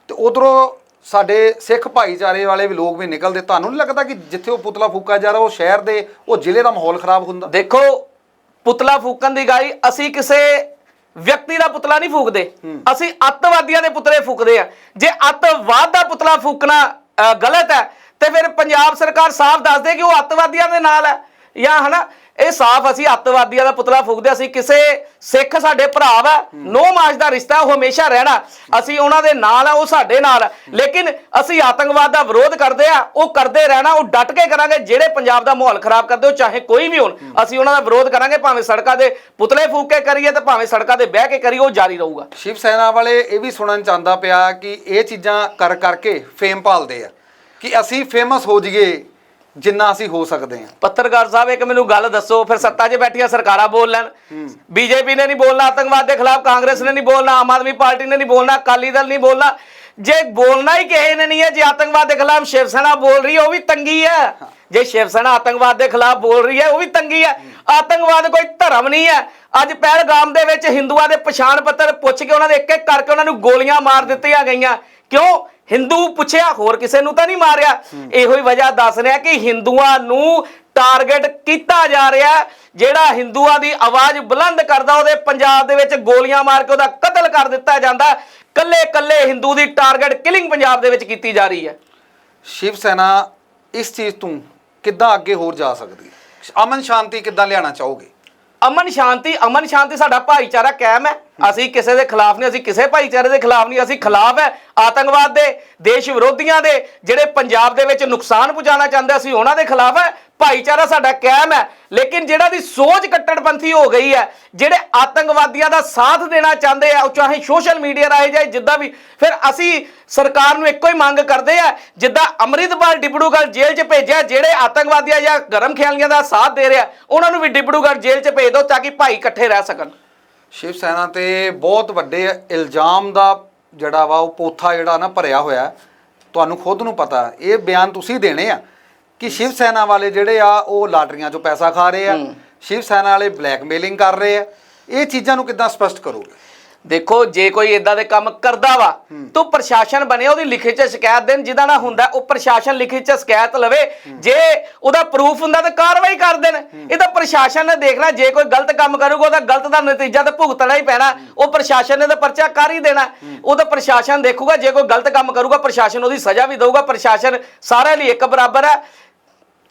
ਤੇ ਉਧਰੋਂ ਸਾਡੇ ਸਿੱਖ ਭਾਈਚਾਰੇ ਵਾਲੇ ਵੀ ਲੋਕ ਵੀ ਨਿਕਲਦੇ ਤੁਹਾਨੂੰ ਨਹੀਂ ਲੱਗਦਾ ਕਿ ਜਿੱਥੇ ਉਹ ਪੁਤਲਾ ਫੂਕਾ ਜਾ ਰਿਹਾ ਉਹ ਸ਼ਹਿਰ ਦੇ ਉਹ ਜ਼ਿਲ੍ਹੇ ਦਾ ਮਾਹੌਲ ਖਰਾਬ ਹੁੰਦਾ? ਦੇਖੋ ਪੁਤਲਾ ਫੂਕਣ ਦੀ ਗਾਈ ਅਸੀਂ ਕਿਸੇ ਵਿਅਕਤੀ ਦਾ ਪੁਤਲਾ ਨਹੀਂ ਫੂਕਦੇ। ਅਸੀਂ ਅੱਤਵਾਦੀਆਂ ਦੇ ਪੁਤਲੇ ਫੂਕਦੇ ਆ। ਜੇ ਅੱਤਵਾਦ ਦਾ ਪੁਤਲਾ ਫੂਕਣਾ ਗਲਤ ਹੈ ਤੇ ਫਿਰ ਪੰਜਾਬ ਸਰਕਾਰ ਸਾਫ਼ ਦੱਸ ਦੇ ਕਿ ਉਹ ਅੱਤਵਾਦੀਆਂ ਦੇ ਨਾਲ ਹੈ। ਜਾਂ ਹਨਾ ਇਹ ਸਾਫ਼ ਅਸੀਂ ਅੱਤਵਾਦੀਆਂ ਦਾ ਪੁਤਲਾ ਫੂਕਦੇ ਅਸੀਂ ਕਿਸੇ ਸਿੱਖ ਸਾਡੇ ਭਰਾ ਵਾ, ਨੋ ਮਾਜ ਦਾ ਰਿਸ਼ਤਾ ਉਹ ਹਮੇਸ਼ਾ ਰਹਿਣਾ। ਅਸੀਂ ਉਹਨਾਂ ਦੇ ਨਾਲ ਆ, ਉਹ ਸਾਡੇ ਨਾਲ। ਆ ਲੇਕਿਨ ਅਸੀਂ ਆਤੰਕਵਾਦ ਦਾ ਵਿਰੋਧ ਕਰਦੇ ਆ, ਉਹ ਕਰਦੇ ਰਹਿਣਾ, ਉਹ ਡਟ ਕੇ ਕਰਾਂਗੇ। ਜਿਹੜੇ ਪੰਜਾਬ ਦਾ ਮਾਹੌਲ ਖਰਾਬ ਕਰਦੇ ਉਹ ਚਾਹੇ ਕੋਈ ਵੀ ਹੋਣ, ਅਸੀਂ ਉਹਨਾਂ ਦਾ ਵਿਰੋਧ ਕਰਾਂਗੇ। ਭਾਵੇਂ ਸੜਕਾਂ ਦੇ ਪੁਤਲੇ ਫੂਕ ਕੇ ਕਰੀਏ ਤੇ ਭਾਵੇਂ ਸੜਕਾਂ ਤੇ ਬਹਿ ਕੇ ਕਰੀਏ, ਉਹ ਜਾਰੀ ਰਹੂਗਾ। ਸ਼ਿਵ ਸੈਨਾ ਵਾਲੇ ਇਹ ਵੀ ਸੁਣਨ ਚਾਹੁੰਦਾ ਪਿਆ ਕਿ ਇਹ ਚੀਜ਼ਾਂ ਕਰ ਕਰਕੇ ਫੇਮ ਭਾਲਦੇ ਆ। ਕਿ ਅਸੀਂ ਫੇਮਸ ਹੋ ਜਾਈਏ ਜਿੰਨਾ ਅਸੀਂ ਹੋ ਸਕਦੇ ਆ ਪੱਤਰਕਾਰ ਸਾਹਿਬ ਇੱਕ ਮੈਨੂੰ ਗੱਲ ਦੱਸੋ ਫਿਰ ਸੱਤਾ 'ਚ ਬੈਠੀਆਂ ਸਰਕਾਰਾਂ ਬੋਲ ਲੈਣ। ਬੀਜੇਪੀ ਨੇ ਨਹੀਂ ਬੋਲਣਾ ਆਤੰਕਵਾਦ ਦੇ ਖਿਲਾਫ ਕਾਂਗਰਸ ਨੇ ਨਹੀਂ ਬੋਲਣਾ ਆਮ ਆਦਮੀ ਪਾਰਟੀ ਨੇ ਨਹੀਂ ਬੋਲਣਾ ਅਕਾਲੀ ਦਲ ਨਹੀਂ ਬੋਲਣਾ। ਜੇ ਬੋਲਣਾ ਹੀ ਕਿਸੇ ਨੇ ਨਹੀਂ ਹੈ ਜੇ ਆਤੰਕਵਾਦ ਦੇ ਖਿਲਾਫ ਸ਼ਿਵ ਸੈਨਾ ਬੋਲ ਰਹੀ ਹੈ ਉਹ ਵੀ ਤੰਗੀ ਹੈ। ਜੇ ਸ਼ਿਵ ਸੈਨਾ ਆਤੰਕਵਾਦ ਦੇ ਖਿਲਾਫ ਬੋਲ ਰਹੀ ਹੈ ਉਹ ਵੀ ਤੰਗੀ ਹੈ। ਆਤੰਕਵਾਦ ਕੋਈ ਧਰਮ ਨਹੀਂ ਹੈ। ਅੱਜ ਪਹਿਲਗਾਮ ਦੇ ਵਿੱਚ ਹਿੰਦੂਆਂ ਦੇ ਪਛਾਣ ਪੱਤਰ ਪੁੱਛ ਕੇ ਉਹਨਾਂ ਦੇ ਇੱਕ ਇੱਕ ਕਰਕੇ ਉਹਨਾਂ ਨੂੰ ਗੋਲੀਆਂ ਮਾਰ ਦਿੱਤੀਆਂ ਗਈਆਂ। ਕਿਉਂ? ਹਿੰਦੂ ਪੁੱਛਿਆ, ਹੋਰ ਕਿਸੇ ਨੂੰ ਤਾਂ ਨਹੀਂ ਮਾਰਿਆ। ਇਹੋ ਹੀ ਵਜ੍ਹਾ ਦੱਸ ਰਿਹਾ ਕਿ ਹਿੰਦੂਆਂ ਨੂੰ ਟਾਰਗੇਟ ਕੀਤਾ ਜਾ ਰਿਹਾ, ਜਿਹੜਾ ਹਿੰਦੂਆਂ ਦੀ ਆਵਾਜ਼ ਬੁਲੰਦ ਕਰਦਾ, ਉਹਦੇ ਪੰਜਾਬ ਦੇ ਵਿੱਚ ਗੋਲੀਆਂ ਮਾਰ ਕੇ ਉਹਦਾ ਕਤਲ ਕਰ ਦਿੱਤਾ ਜਾਂਦਾ। ਕੱਲੇ ਕੱਲੇ ਹਿੰਦੂ ਦੀ ਟਾਰਗੇਟ ਕਿਲਿੰਗ ਪੰਜਾਬ ਦੇ ਵਿੱਚ ਕੀਤੀ ਜਾ ਰਹੀ ਹੈ। ਸ਼ਿਵ ਸੈਨਾ ਇਸ ਚੀਜ਼ ਤੋਂ ਕਿੱਦਾਂ ਅੱਗੇ ਹੋਰ ਜਾ ਸਕਦੀ? ਹੈ ਅਮਨ ਸ਼ਾਂਤੀ ਕਿੱਦਾਂ ਲਿਆਉਣਾ ਚਾਹੋਗੇ? ਅਮਨ ਸ਼ਾਂਤੀ ਅਮਨ ਸ਼ਾਂਤੀ, ਸਾਡਾ ਭਾਈਚਾਰਾ ਕਾਇਮ ਹੈ। ਅਸੀਂ ਕਿਸੇ ਦੇ ਖਿਲਾਫ ਨਹੀਂ, ਅਸੀਂ ਕਿਸੇ ਭਾਈਚਾਰੇ ਦੇ ਖਿਲਾਫ ਨਹੀਂ, ਅਸੀਂ ਖਿਲਾਫ ਹੈ ਆਤੰਕਵਾਦ ਦੇ, ਦੇਸ਼ ਵਿਰੋਧੀਆਂ ਦੇ, ਜਿਹੜੇ ਪੰਜਾਬ ਦੇ ਵਿੱਚ ਨੁਕਸਾਨ ਪਹੁੰਚਾਉਣਾ ਚਾਹੁੰਦੇ ਅਸੀਂ ਉਹਨਾਂ ਦੇ ਖਿਲਾਫ ਹੈ। ਭਾਈਚਾਰਾ ਸਾਡਾ ਕਾਇਮ ਹੈ। ਲੇਕਿਨ ਜਿਹੜਾ ਦੀ ਸੋਚ ਕੱਟੜਪੰਥੀ ਹੋ ਗਈ ਹੈ, ਜਿਹੜੇ ਆਤੰਕਵਾਦੀਆਂ ਦਾ ਸਾਥ ਦੇਣਾ ਚਾਹੁੰਦੇ ਆ, ਉਹ ਚਾਹੇ ਸੋਸ਼ਲ ਮੀਡੀਆ ਰਾਹੀਂ ਜਾਏ ਜਿੱਦਾਂ ਵੀ, ਫਿਰ ਅਸੀਂ ਸਰਕਾਰ ਨੂੰ ਇੱਕੋ ਹੀ ਮੰਗ ਕਰਦੇ ਆ, ਜਿੱਦਾਂ ਅੰਮ੍ਰਿਤਪਾਲ ਡਿਬੜੂਗੜ੍ਹ ਜੇਲ੍ਹ 'ਚ ਭੇਜਿਆ, ਜਿਹੜੇ ਆਤੰਕਵਾਦੀਆਂ ਜਾਂ ਗਰਮ ਖਿਆਲੀਆਂ ਦਾ ਸਾਥ ਦੇ ਰਿਹਾ, ਉਹਨਾਂ ਨੂੰ ਵੀ ਡਿਬੜੂਗੜ੍ਹ ਜੇਲ੍ਹ 'ਚ ਭੇਜ ਦਿਓ ਤਾਂ ਕਿ ਭਾਈ ਇਕੱਠੇ ਰਹਿ ਸਕਣ। ਸ਼ਿਵ ਸੈਨਾ ਤੇ ਬਹੁਤ ਵੱਡੇ ਇਲਜ਼ਾਮ ਦਾ ਜਿਹੜਾ ਵਾ, ਉਹ ਪੋਥਾ ਜਿਹੜਾ ਨਾ ਭਰਿਆ ਹੋਇਆ, ਤੁਹਾਨੂੰ ਖੁਦ ਨੂੰ ਪਤਾ, ਇਹ ਬਿਆਨ ਤੁਸੀਂ ਦੇਣੇ ਆ। ਕਿ ਸ਼ਿਵ ਸੈਨਾ ਵਾਲੇ ਜਿਹੜੇ ਆ ਉਹ ਲਾਟਰੀਆਂ 'ਚੋਂ ਪੈਸਾ ਖਾ ਰਹੇ ਆ। ਸ਼ਿਵ ਸੈਨਾ ਵਾਲੇ ਬਲੈਕਮੇਲਿੰਗ ਕਰ ਰਹੇ ਆ। ਇਹ ਚੀਜ਼ਾਂ ਨੂੰ ਕਿੱਦਾਂ ਸਪਸ਼ਟ ਕਰੋਗੇ? ਦੇਖੋ ਜੇ ਕੋਈ ਇਦਾਂ ਦੇ ਕੰਮ ਕਰਦਾ ਵਾ ਤਾਂ ਪ੍ਰਸ਼ਾਸਨ ਬਣੇ ਉਹਦੀ ਲਿਖਿਤ ਚ ਸ਼ਿਕਾਇਤ ਦੇਣ ਜਿਹਦਾ ਨਾ ਹੁੰਦਾ ਉਹ ਪ੍ਰਸ਼ਾਸਨ ਲਿਖਿਤ ਚ ਸ਼ਿਕਾਇਤ ਲਵੇ। ਜੇ ਉਹਦਾ ਪ੍ਰੂਫ ਹੁੰਦਾ ਤਾਂ ਕਾਰਵਾਈ ਕਰ ਦੇਣ। ਇਹ ਤਾਂ ਪ੍ਰਸ਼ਾਸਨ ਨੇ ਦੇਖਣਾ ਜੇ ਕੋਈ ਗਲਤ ਕੰਮ ਕਰੂਗਾ ਉਹਦਾ ਗਲਤ ਦਾ ਨਤੀਜਾ ਤਾਂ ਭੁਗਤਣਾ ਹੀ ਪੈਣਾ। ਉਹ ਪ੍ਰਸ਼ਾਸਨ ਨੇ ਤਾਂ ਪਰਚਾ ਕਰ ਹੀ ਦੇਣਾ। ਉਹ ਤਾਂ ਪ੍ਰਸ਼ਾਸਨ ਦੇਖੂਗਾ ਜੇ ਕੋਈ ਗਲਤ ਕੰਮ ਕਰੂਗਾ ਪ੍ਰਸ਼ਾਸਨ ਉਹਦੀ ਸਜ਼ਾ ਵੀ ਦੇਊਗਾ। ਪ੍ਰਸ਼ਾਸਨ ਸਾਰਿਆਂ ਲਈ ਇੱਕ ਬਰਾਬਰ ਹੈ।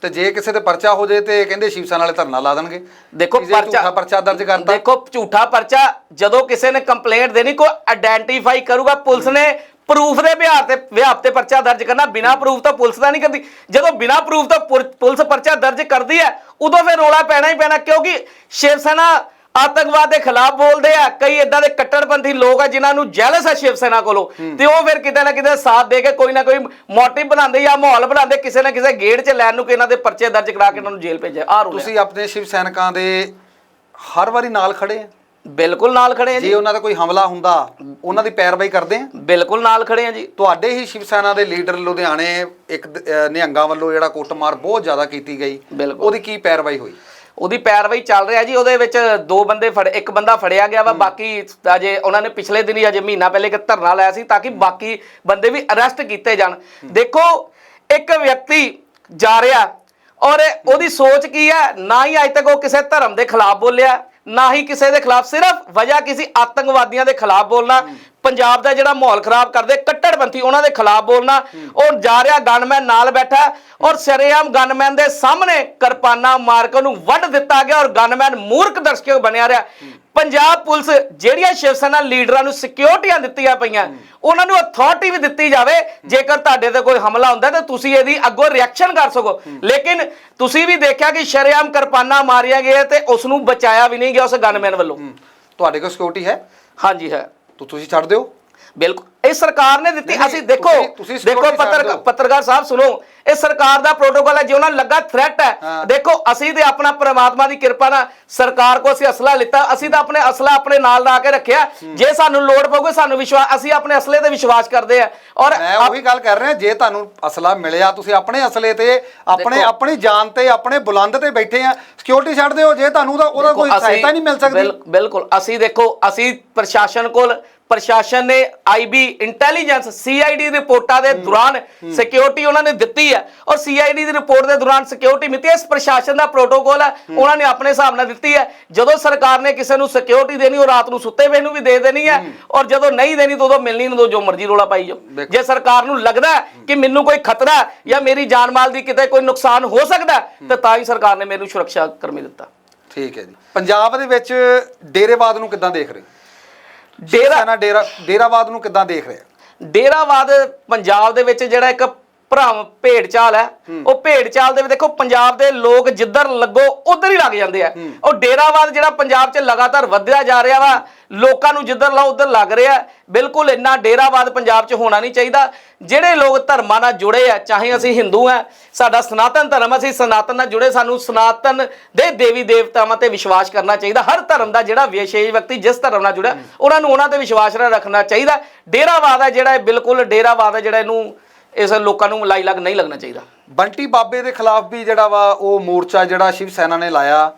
ਤੇ ਜੇ ਕਿਸੇ ਤੇ ਪਰਚਾ ਹੋ ਜੇ ਤੇ ਕਹਿੰਦੇ ਸ਼ਿਵ ਸੈਨਾ ਵਾਲੇ ਧਰਨਾ ਲਾ ਦੇਣਗੇ। ਦੇਖੋ ਨੇ ਝੂਠਾ ਪਰਚਾ ਦਰਜ ਕਰਤਾ ਦੇਖੋ ਝੂਠਾ ਪਰਚਾ ਜਦੋਂ ਕਿਸੇ ਨੇ ਕੰਪਲੇਂਟ ਦੇਣੀ ਕੋਈ ਆਇਡੈਂਟੀਫਾਈ ਕਰੂਗਾ ਪੁਲਿਸ ਨੇ ਪ੍ਰੂਫ ਦੇ ਵਿਹਾਰ ਤੇ ਵਿਹਾਰ ਤੇ ਪਰਚਾ ਦਰਜ ਕਰਨਾ ਬਿਨਾ ਪ੍ਰੂਫ ਤੋਂ ਪੁਲਿਸ ਦਾ ਨਹੀਂ ਕਰਦੀ। ਜਦੋਂ ਬਿਨਾ ਪ੍ਰੂਫ ਤੋਂ ਪੁਰ- ਪੁਲਿਸ ਪਰਚਾ ਦਰਜ ਕਰਦੀ ਹੈ ਉਦੋਂ ਫਿਰ ਰੋਲਾ ਪੈਣਾ ਹੀ ਪੈਣਾ ਕਿਉਂਕਿ ਸ਼ਿਵ ਸੈਨਾ ਆਤੰਕਵਾਦ ਦੇ ਖਿਲਾਫ ਬੋਲਦੇ ਆ। ਕਈ ਇਦਾਂ ਦੇ ਕੱਟੜਪੰਥੀ ਲੋਕ ਆ ਜਿਨ੍ਹਾਂ ਨੂੰ ਜੈਲਸ ਆ ਸ਼ਿਵ ਸੈਨਾ ਕੋਲੋਂ। ਤੇ ਉਹ ਫਿਰ ਕਿਤੇ ਨਾ ਕਿਤੇ ਸਾਥ ਦੇ ਕੇ ਕੋਈ ਨਾ ਕੋਈ ਮੋਟਿਵ ਬਣਾਉਂਦੇ ਜਾਂ ਮਾਹੌਲ ਬਣਾਉਂਦੇ ਕਿਸੇ ਨਾ ਕਿਸੇ ਗੇੜ 'ਚ ਲੈਣ ਨੂੰ ਕਿ ਇਹਨਾਂ ਦੇ ਪਰਚੇ ਦਰਜ ਕਰਾ ਕੇ ਇਹਨਾਂ ਨੂੰ ਜੇਲ੍ਹ ਭੇਜਿਆ। ਆ ਰੋਲਾ ਤੁਸੀਂ ਆਪਣੇ ਸ਼ਿਵ ਸੈਨਿਕਾਂ ਦੇ ਹਰ ਵਾਰੀ ਨਾਲ ਖੜੇ ਆ? ਬਿਲਕੁਲ ਨਾਲ ਖੜੇ ਆ ਜੀ। ਜੇ ਉਹਨਾਂ ਦਾ ਕੋਈ ਹਮਲਾ ਹੁੰਦਾ ਉਹਨਾਂ ਦੀ ਪੈਰਵਾਈ ਕਰਦੇ ਆ? ਬਿਲਕੁਲ ਨਾਲ ਖੜੇ ਆ ਜੀ। ਤੁਹਾਡੇ ਹੀ ਸ਼ਿਵ ਸੈਨਾ ਦੇ ਲੀਡਰ ਲੁਧਿਆਣੇ ਇੱਕ ਨਿਹੰਗਾਂ ਵੱਲੋਂ ਜਿਹੜਾ ਕੁੱਟਮਾਰ ਬਹੁਤ ਜ਼ਿਆਦਾ ਕੀਤੀ ਗਈ। ਉਹਦੀ ਕੀ ਪੈਰਵਾਈ ਹੋਈ? ਉਹਦੀ ਪੈਰਵਾਈ ਚੱਲ ਰਿਹਾ ਜੀ ਉਹਦੇ ਵਿੱਚ ਦੋ ਬੰਦੇ ਫੜ ਇੱਕ ਬੰਦਾ ਫੜਿਆ ਗਿਆ ਵਾ ਬਾਕੀ ਅਜੇ ਉਹਨਾਂ ਨੇ ਪਿਛਲੇ ਦਿਨ ਹੀ ਅਜੇ ਮਹੀਨਾ ਪਹਿਲੇ ਇੱਕ ਧਰਨਾ ਲਾਇਆ ਸੀ ਤਾਂ ਕਿ ਬਾਕੀ ਬੰਦੇ ਵੀ ਅਰੈਸਟ ਕੀਤੇ ਜਾਣ। ਦੇਖੋ ਇੱਕ ਵਿਅਕਤੀ ਜਾ ਰਿਹਾ ਔਰ ਉਹਦੀ ਸੋਚ ਕੀ ਹੈ? ਨਾ ਹੀ ਅੱਜ ਤੱਕ ਉਹ ਕਿਸੇ ਧਰਮ ਦੇ ਖਿਲਾਫ ਬੋਲਿਆ ਨਾ ਹੀ ਕਿਸੇ ਦੇ ਖਿਲਾਫ ਸਿਰਫ ਵਜ੍ਹਾ ਕਿਸੇ ਆਤੰਕਵਾਦੀਆਂ ਦੇ ਖਿਲਾਫ ਬੋਲਣਾ। ਪੰਜਾਬ ਦਾ ਜਿਹੜਾ ਮਾਹੌਲ ਖਰਾਬ ਕਰਦੇ ਕੱਟੜਪੰਥੀ ਉਹਨਾਂ ਦੇ ਖਿਲਾਫ ਬੋਲਣਾ। ਉਹ ਜਾ ਰਿਹਾ ਗਨਮੈਨ ਨਾਲ ਬੈਠਾ ਔਰ ਸਰੇਆਮ ਗਨਮੈਨ ਦੇ ਸਾਹਮਣੇ ਕਿਰਪਾਨਾਂ ਮਾਰ ਕੇ ਉਹਨੂੰ ਵੱਢ ਦਿੱਤਾ ਗਿਆ ਔਰ ਗਨਮੈਨ ਮੂਰਖ ਦਰਸ਼ਕ ਬਣਿਆ ਰਿਹਾ। ਪੰਜਾਬ ਪੁਲਿਸ ਜਿਹੜੀਆਂ ਸ਼ਿਵ ਸੈਨਾ ਲੀਡਰਾਂ ਨੂੰ ਸਿਕਿਉਰਟੀਆਂ ਦਿੱਤੀਆਂ ਪਈਆਂ ਉਹਨਾਂ ਨੂੰ ਅਥਾਰਟੀ ਵੀ ਦਿੱਤੀ ਜਾਵੇ। ਜੇਕਰ ਤੁਹਾਡੇ ਤੇ ਕੋਈ ਹਮਲਾ ਹੁੰਦਾ ਤਾਂ ਤੁਸੀਂ ਇਹਦੀ ਅੱਗੋਂ ਰਿਐਕਸ਼ਨ ਕਰ ਸਕੋ। ਲੇਕਿਨ ਤੁਸੀਂ ਵੀ ਦੇਖਿਆ ਕਿ ਸ਼ਰੇਆਮ ਕਿਰਪਾਨਾਂ ਮਾਰੀਆਂ ਗਈਆਂ ਤੇ ਉਸ ਨੂੰ ਬਚਾਇਆ ਵੀ ਨਹੀਂ ਗਿਆ ਉਸ ਗਨਮੈਨ ਵੱਲੋਂ। ਤੁਹਾਡੇ ਕੋਲ ਸਿਕਿਉਰਿਟੀ ਹੈ? ਹਾਂਜੀ ਹੈ। ਤਾਂ ਤੁਸੀਂ ਛੱਡ ਦਿਓ। ਬਿਲਕੁਲ। ਇਹ ਸਰਕਾਰ ਨੇ ਦਿੱਤੀ। ਅਸੀਂ ਦੇਖੋ ਦੇਖੋ। ਪੱਤਰਕਾਰ ਸਾਹਿਬ ਸੁਣੋ। ਇਹ ਸਰਕਾਰ ਦਾ ਪ੍ਰੋਟੋਕਾਲ ਹੈ। ਜੇ ਉਹਨਾਂ ਲੱਗਾ ਥ੍ਰੈਟ ਹੈ। ਦੇਖੋ ਅਸੀਂ ਤੇ ਆਪਣਾ ਪ੍ਰਮਾਤਮਾ ਦੀ ਕਿਰਪਾ ਨਾਲ ਸਰਕਾਰ ਕੋ ਅਸੀਂ ਅਸਲਾ ਲਿੱਤਾ। ਅਸੀਂ ਤਾਂ ਆਪਣੇ ਅਸਲਾ ਆਪਣੇ ਨਾਲ ਲਾ ਕੇ ਰੱਖਿਆ। ਜੇ ਸਾਨੂੰ ਲੋੜ ਪਊਗੀ ਸਾਨੂੰ ਵਿਸ਼ਵਾਸ ਅਸੀਂ ਆਪਣੇ ਅਸਲੇ ਤੇ ਵਿਸ਼ਵਾਸ ਕਰਦੇ ਆ ਔਰ ਮੈਂ ਉਹੀ ਗੱਲ ਕਰ ਰਿਹਾ ਜੇ ਤੁਹਾਨੂੰ ਅਸਲਾ ਮਿਲਿਆ ਤੁਸੀਂ ਆਪਣੇ ਅਸਲੇ ਤੇ ਆਪਣੇ। ਆਪਣੀ ਜਾਨ ਤੇ ਆਪਣੇ ਬੁਲੰਦ ਤੇ ਬੈਠੇ ਆ ਸਿਕਿਉਰਿਟੀ ਛੱਡ ਦਿਓ। ਜੇ ਤੁਹਾਨੂੰ ਉਹਦਾ ਕੋਈ ਸਹਾਇਤਾ ਨਹੀਂ ਮਿਲ ਸਕਦੀ। ਬਿਲ- ਬਿਲਕੁਲ। ਅਸੀਂ ਦੇਖੋ ਅਸੀਂ ਪ੍ਰਸ਼ਾਸਨ ਕੋਲ ਪ੍ਰਸ਼ਾਸਨ ਨੇ ਆਈਬੀ ਇੰਟੈਲੀਜੈਂਸ ਸੀਆਈਡੀ ਰਿਪੋਰਟਾਂ ਦੇ ਦੌਰਾਨ ਸਿਕਿਉਰਿਟੀ ਉਹਨਾਂ ਨੇ ਦਿੱਤੀ ਹੈ ਔਰ ਸੀਆਈਡੀ ਦੀ ਰਿਪੋਰਟ ਦੇ ਦੌਰਾਨ ਸਿਕਿਉਰਿਟੀ ਹੈ ਇਸ ਪ੍ਰਸ਼ਾਸਨ ਦਾ ਪ੍ਰੋਟੋਕਾਲ ਹੈ ਉਹਨਾਂ ਨੇ ਆਪਣੇ ਹਿਸਾਬ ਨਾਲ ਦਿੱਤੀ ਹੈ ਜਦੋਂ ਸਰਕਾਰ ਨੇ ਕਿਸੇ ਨੂੰ ਸਿਕਿਉਰਿਟੀ ਦੇਣੀ ਉਹ ਰਾਤ ਨੂੰ ਸੁੱਤੇ ਪਏ ਨੂੰ ਵੀ ਦੇ ਦੇਣੀ ਹੈ ਔਰ ਜਦੋਂ ਨਹੀਂ ਦੇਣੀ ਤਾਂ ਉਦੋਂ ਮਿਲਣੀ ਦੋ ਜੋ ਮਰਜ਼ੀ ਰੋਲਾ ਪਾਈ ਜਾਓ। ਜੇ ਸਰਕਾਰ ਨੂੰ ਲੱਗਦਾ ਕਿ ਮੈਨੂੰ ਕੋਈ ਖਤਰਾ ਜਾਂ ਮੇਰੀ ਜਾਨ ਮਾਲ ਦੀ ਕਿਤੇ ਕੋਈ ਨੁਕਸਾਨ ਹੋ ਸਕਦਾ ਤਾਂ ਤਾਂ ਹੀ ਸਰਕਾਰ ਨੇ ਮੈਨੂੰ ਸੁਰੱਖਿਆ ਕਰਮੀ ਦਿੱਤਾ। ਠੀਕ ਹੈ ਜੀ। ਪੰਜਾਬ ਦੇ ਵਿੱਚ ਡੇਰੇਵਾਦ ਨੂੰ ਕਿੱਦਾਂ ਦੇਖ ਰਹੇ ਡੇਰਾ ਸੈਨਾ ਡੇਰਾ ਡੇਰਾਵਾਦ ਨੂੰ ਕਿੱਦਾਂ ਦੇਖ ਰਹੇ ਡੇਰਾਵਾਦ ਪੰਜਾਬ ਦੇ ਵਿੱਚ ਜਿਹੜਾ ਇੱਕ ਭਰਮ ਭੇਡ ਚਾਲ ਹੈ। ਉਹ ਭੇਡ ਚਾਲ ਦੇ ਵਿੱਚ ਦੇਖੋ ਪੰਜਾਬ ਦੇ ਲੋਕ ਜਿੱਧਰ ਲੱਗੋ ਉਧਰ ਹੀ ਲੱਗ ਜਾਂਦੇ ਆ। ਉਹ ਡੇਰਾਵਾਦ ਜਿਹੜਾ ਪੰਜਾਬ 'ਚ ਲਗਾਤਾਰ ਵਧਿਆ ਜਾ ਰਿਹਾ ਵਾ ਲੋਕਾਂ ਨੂੰ ਜਿੱਧਰ ਲਾਓ ਉਧਰ ਲੱਗ ਰਿਹਾ ਬਿਲਕੁਲ ਇੰਨਾ ਡੇਰਾਵਾਦ ਪੰਜਾਬ 'ਚ ਹੋਣਾ ਨਹੀਂ ਚਾਹੀਦਾ। ਜਿਹੜੇ ਲੋਕ ਧਰਮਾਂ ਨਾਲ ਜੁੜੇ ਆ ਚਾਹੇ ਅਸੀਂ ਹਿੰਦੂ ਆ ਸਾਡਾ ਸਨਾਤਨ ਧਰਮ ਅਸੀਂ ਸਨਾਤਨ ਨਾਲ ਜੁੜੇ ਸਾਨੂੰ ਸਨਾਤਨ ਦੇ ਦੇਵੀ ਦੇਵਤਾਵਾਂ ਤੇ ਵਿਸ਼ਵਾਸ ਕਰਨਾ ਚਾਹੀਦਾ। ਹਰ ਧਰਮ ਦਾ ਜਿਹੜਾ ਵਿਸ਼ੇਸ਼ ਵਿਅਕਤੀ ਜਿਸ ਧਰਮ ਨਾਲ ਜੁੜਿਆ ਉਹਨਾਂ ਨੂੰ ਉਹਨਾਂ ਤੇ ਵਿਸ਼ਵਾਸ ਰੱਖਣਾ ਚਾਹੀਦਾ। ਡੇਰਾਵਾਦ ਹੈ ਜਿਹੜਾ ਇਹ ਬਿਲਕੁਲ ਡੇਰਾਵਾਦ ਹੈ ਜਿਹੜਾ ਇਹਨੂੰ ਇਸ ਲੋਕਾਂ ਨੂੰ ਲਾਈ ਲੱਗ ਨਹੀਂ ਲੱਗਣਾ ਚਾਹੀਦਾ। ਬੰਟੀ ਬਾਬੇ ਦੇ ਖਿਲਾਫ ਵੀ ਜਿਹੜਾ ਵਾ ਉਹ ਮੋਰਚਾ ਜਿਹੜਾ ਸ਼ਿਵ ਸੈਨਾ ਨੇ ਲਾਇਆ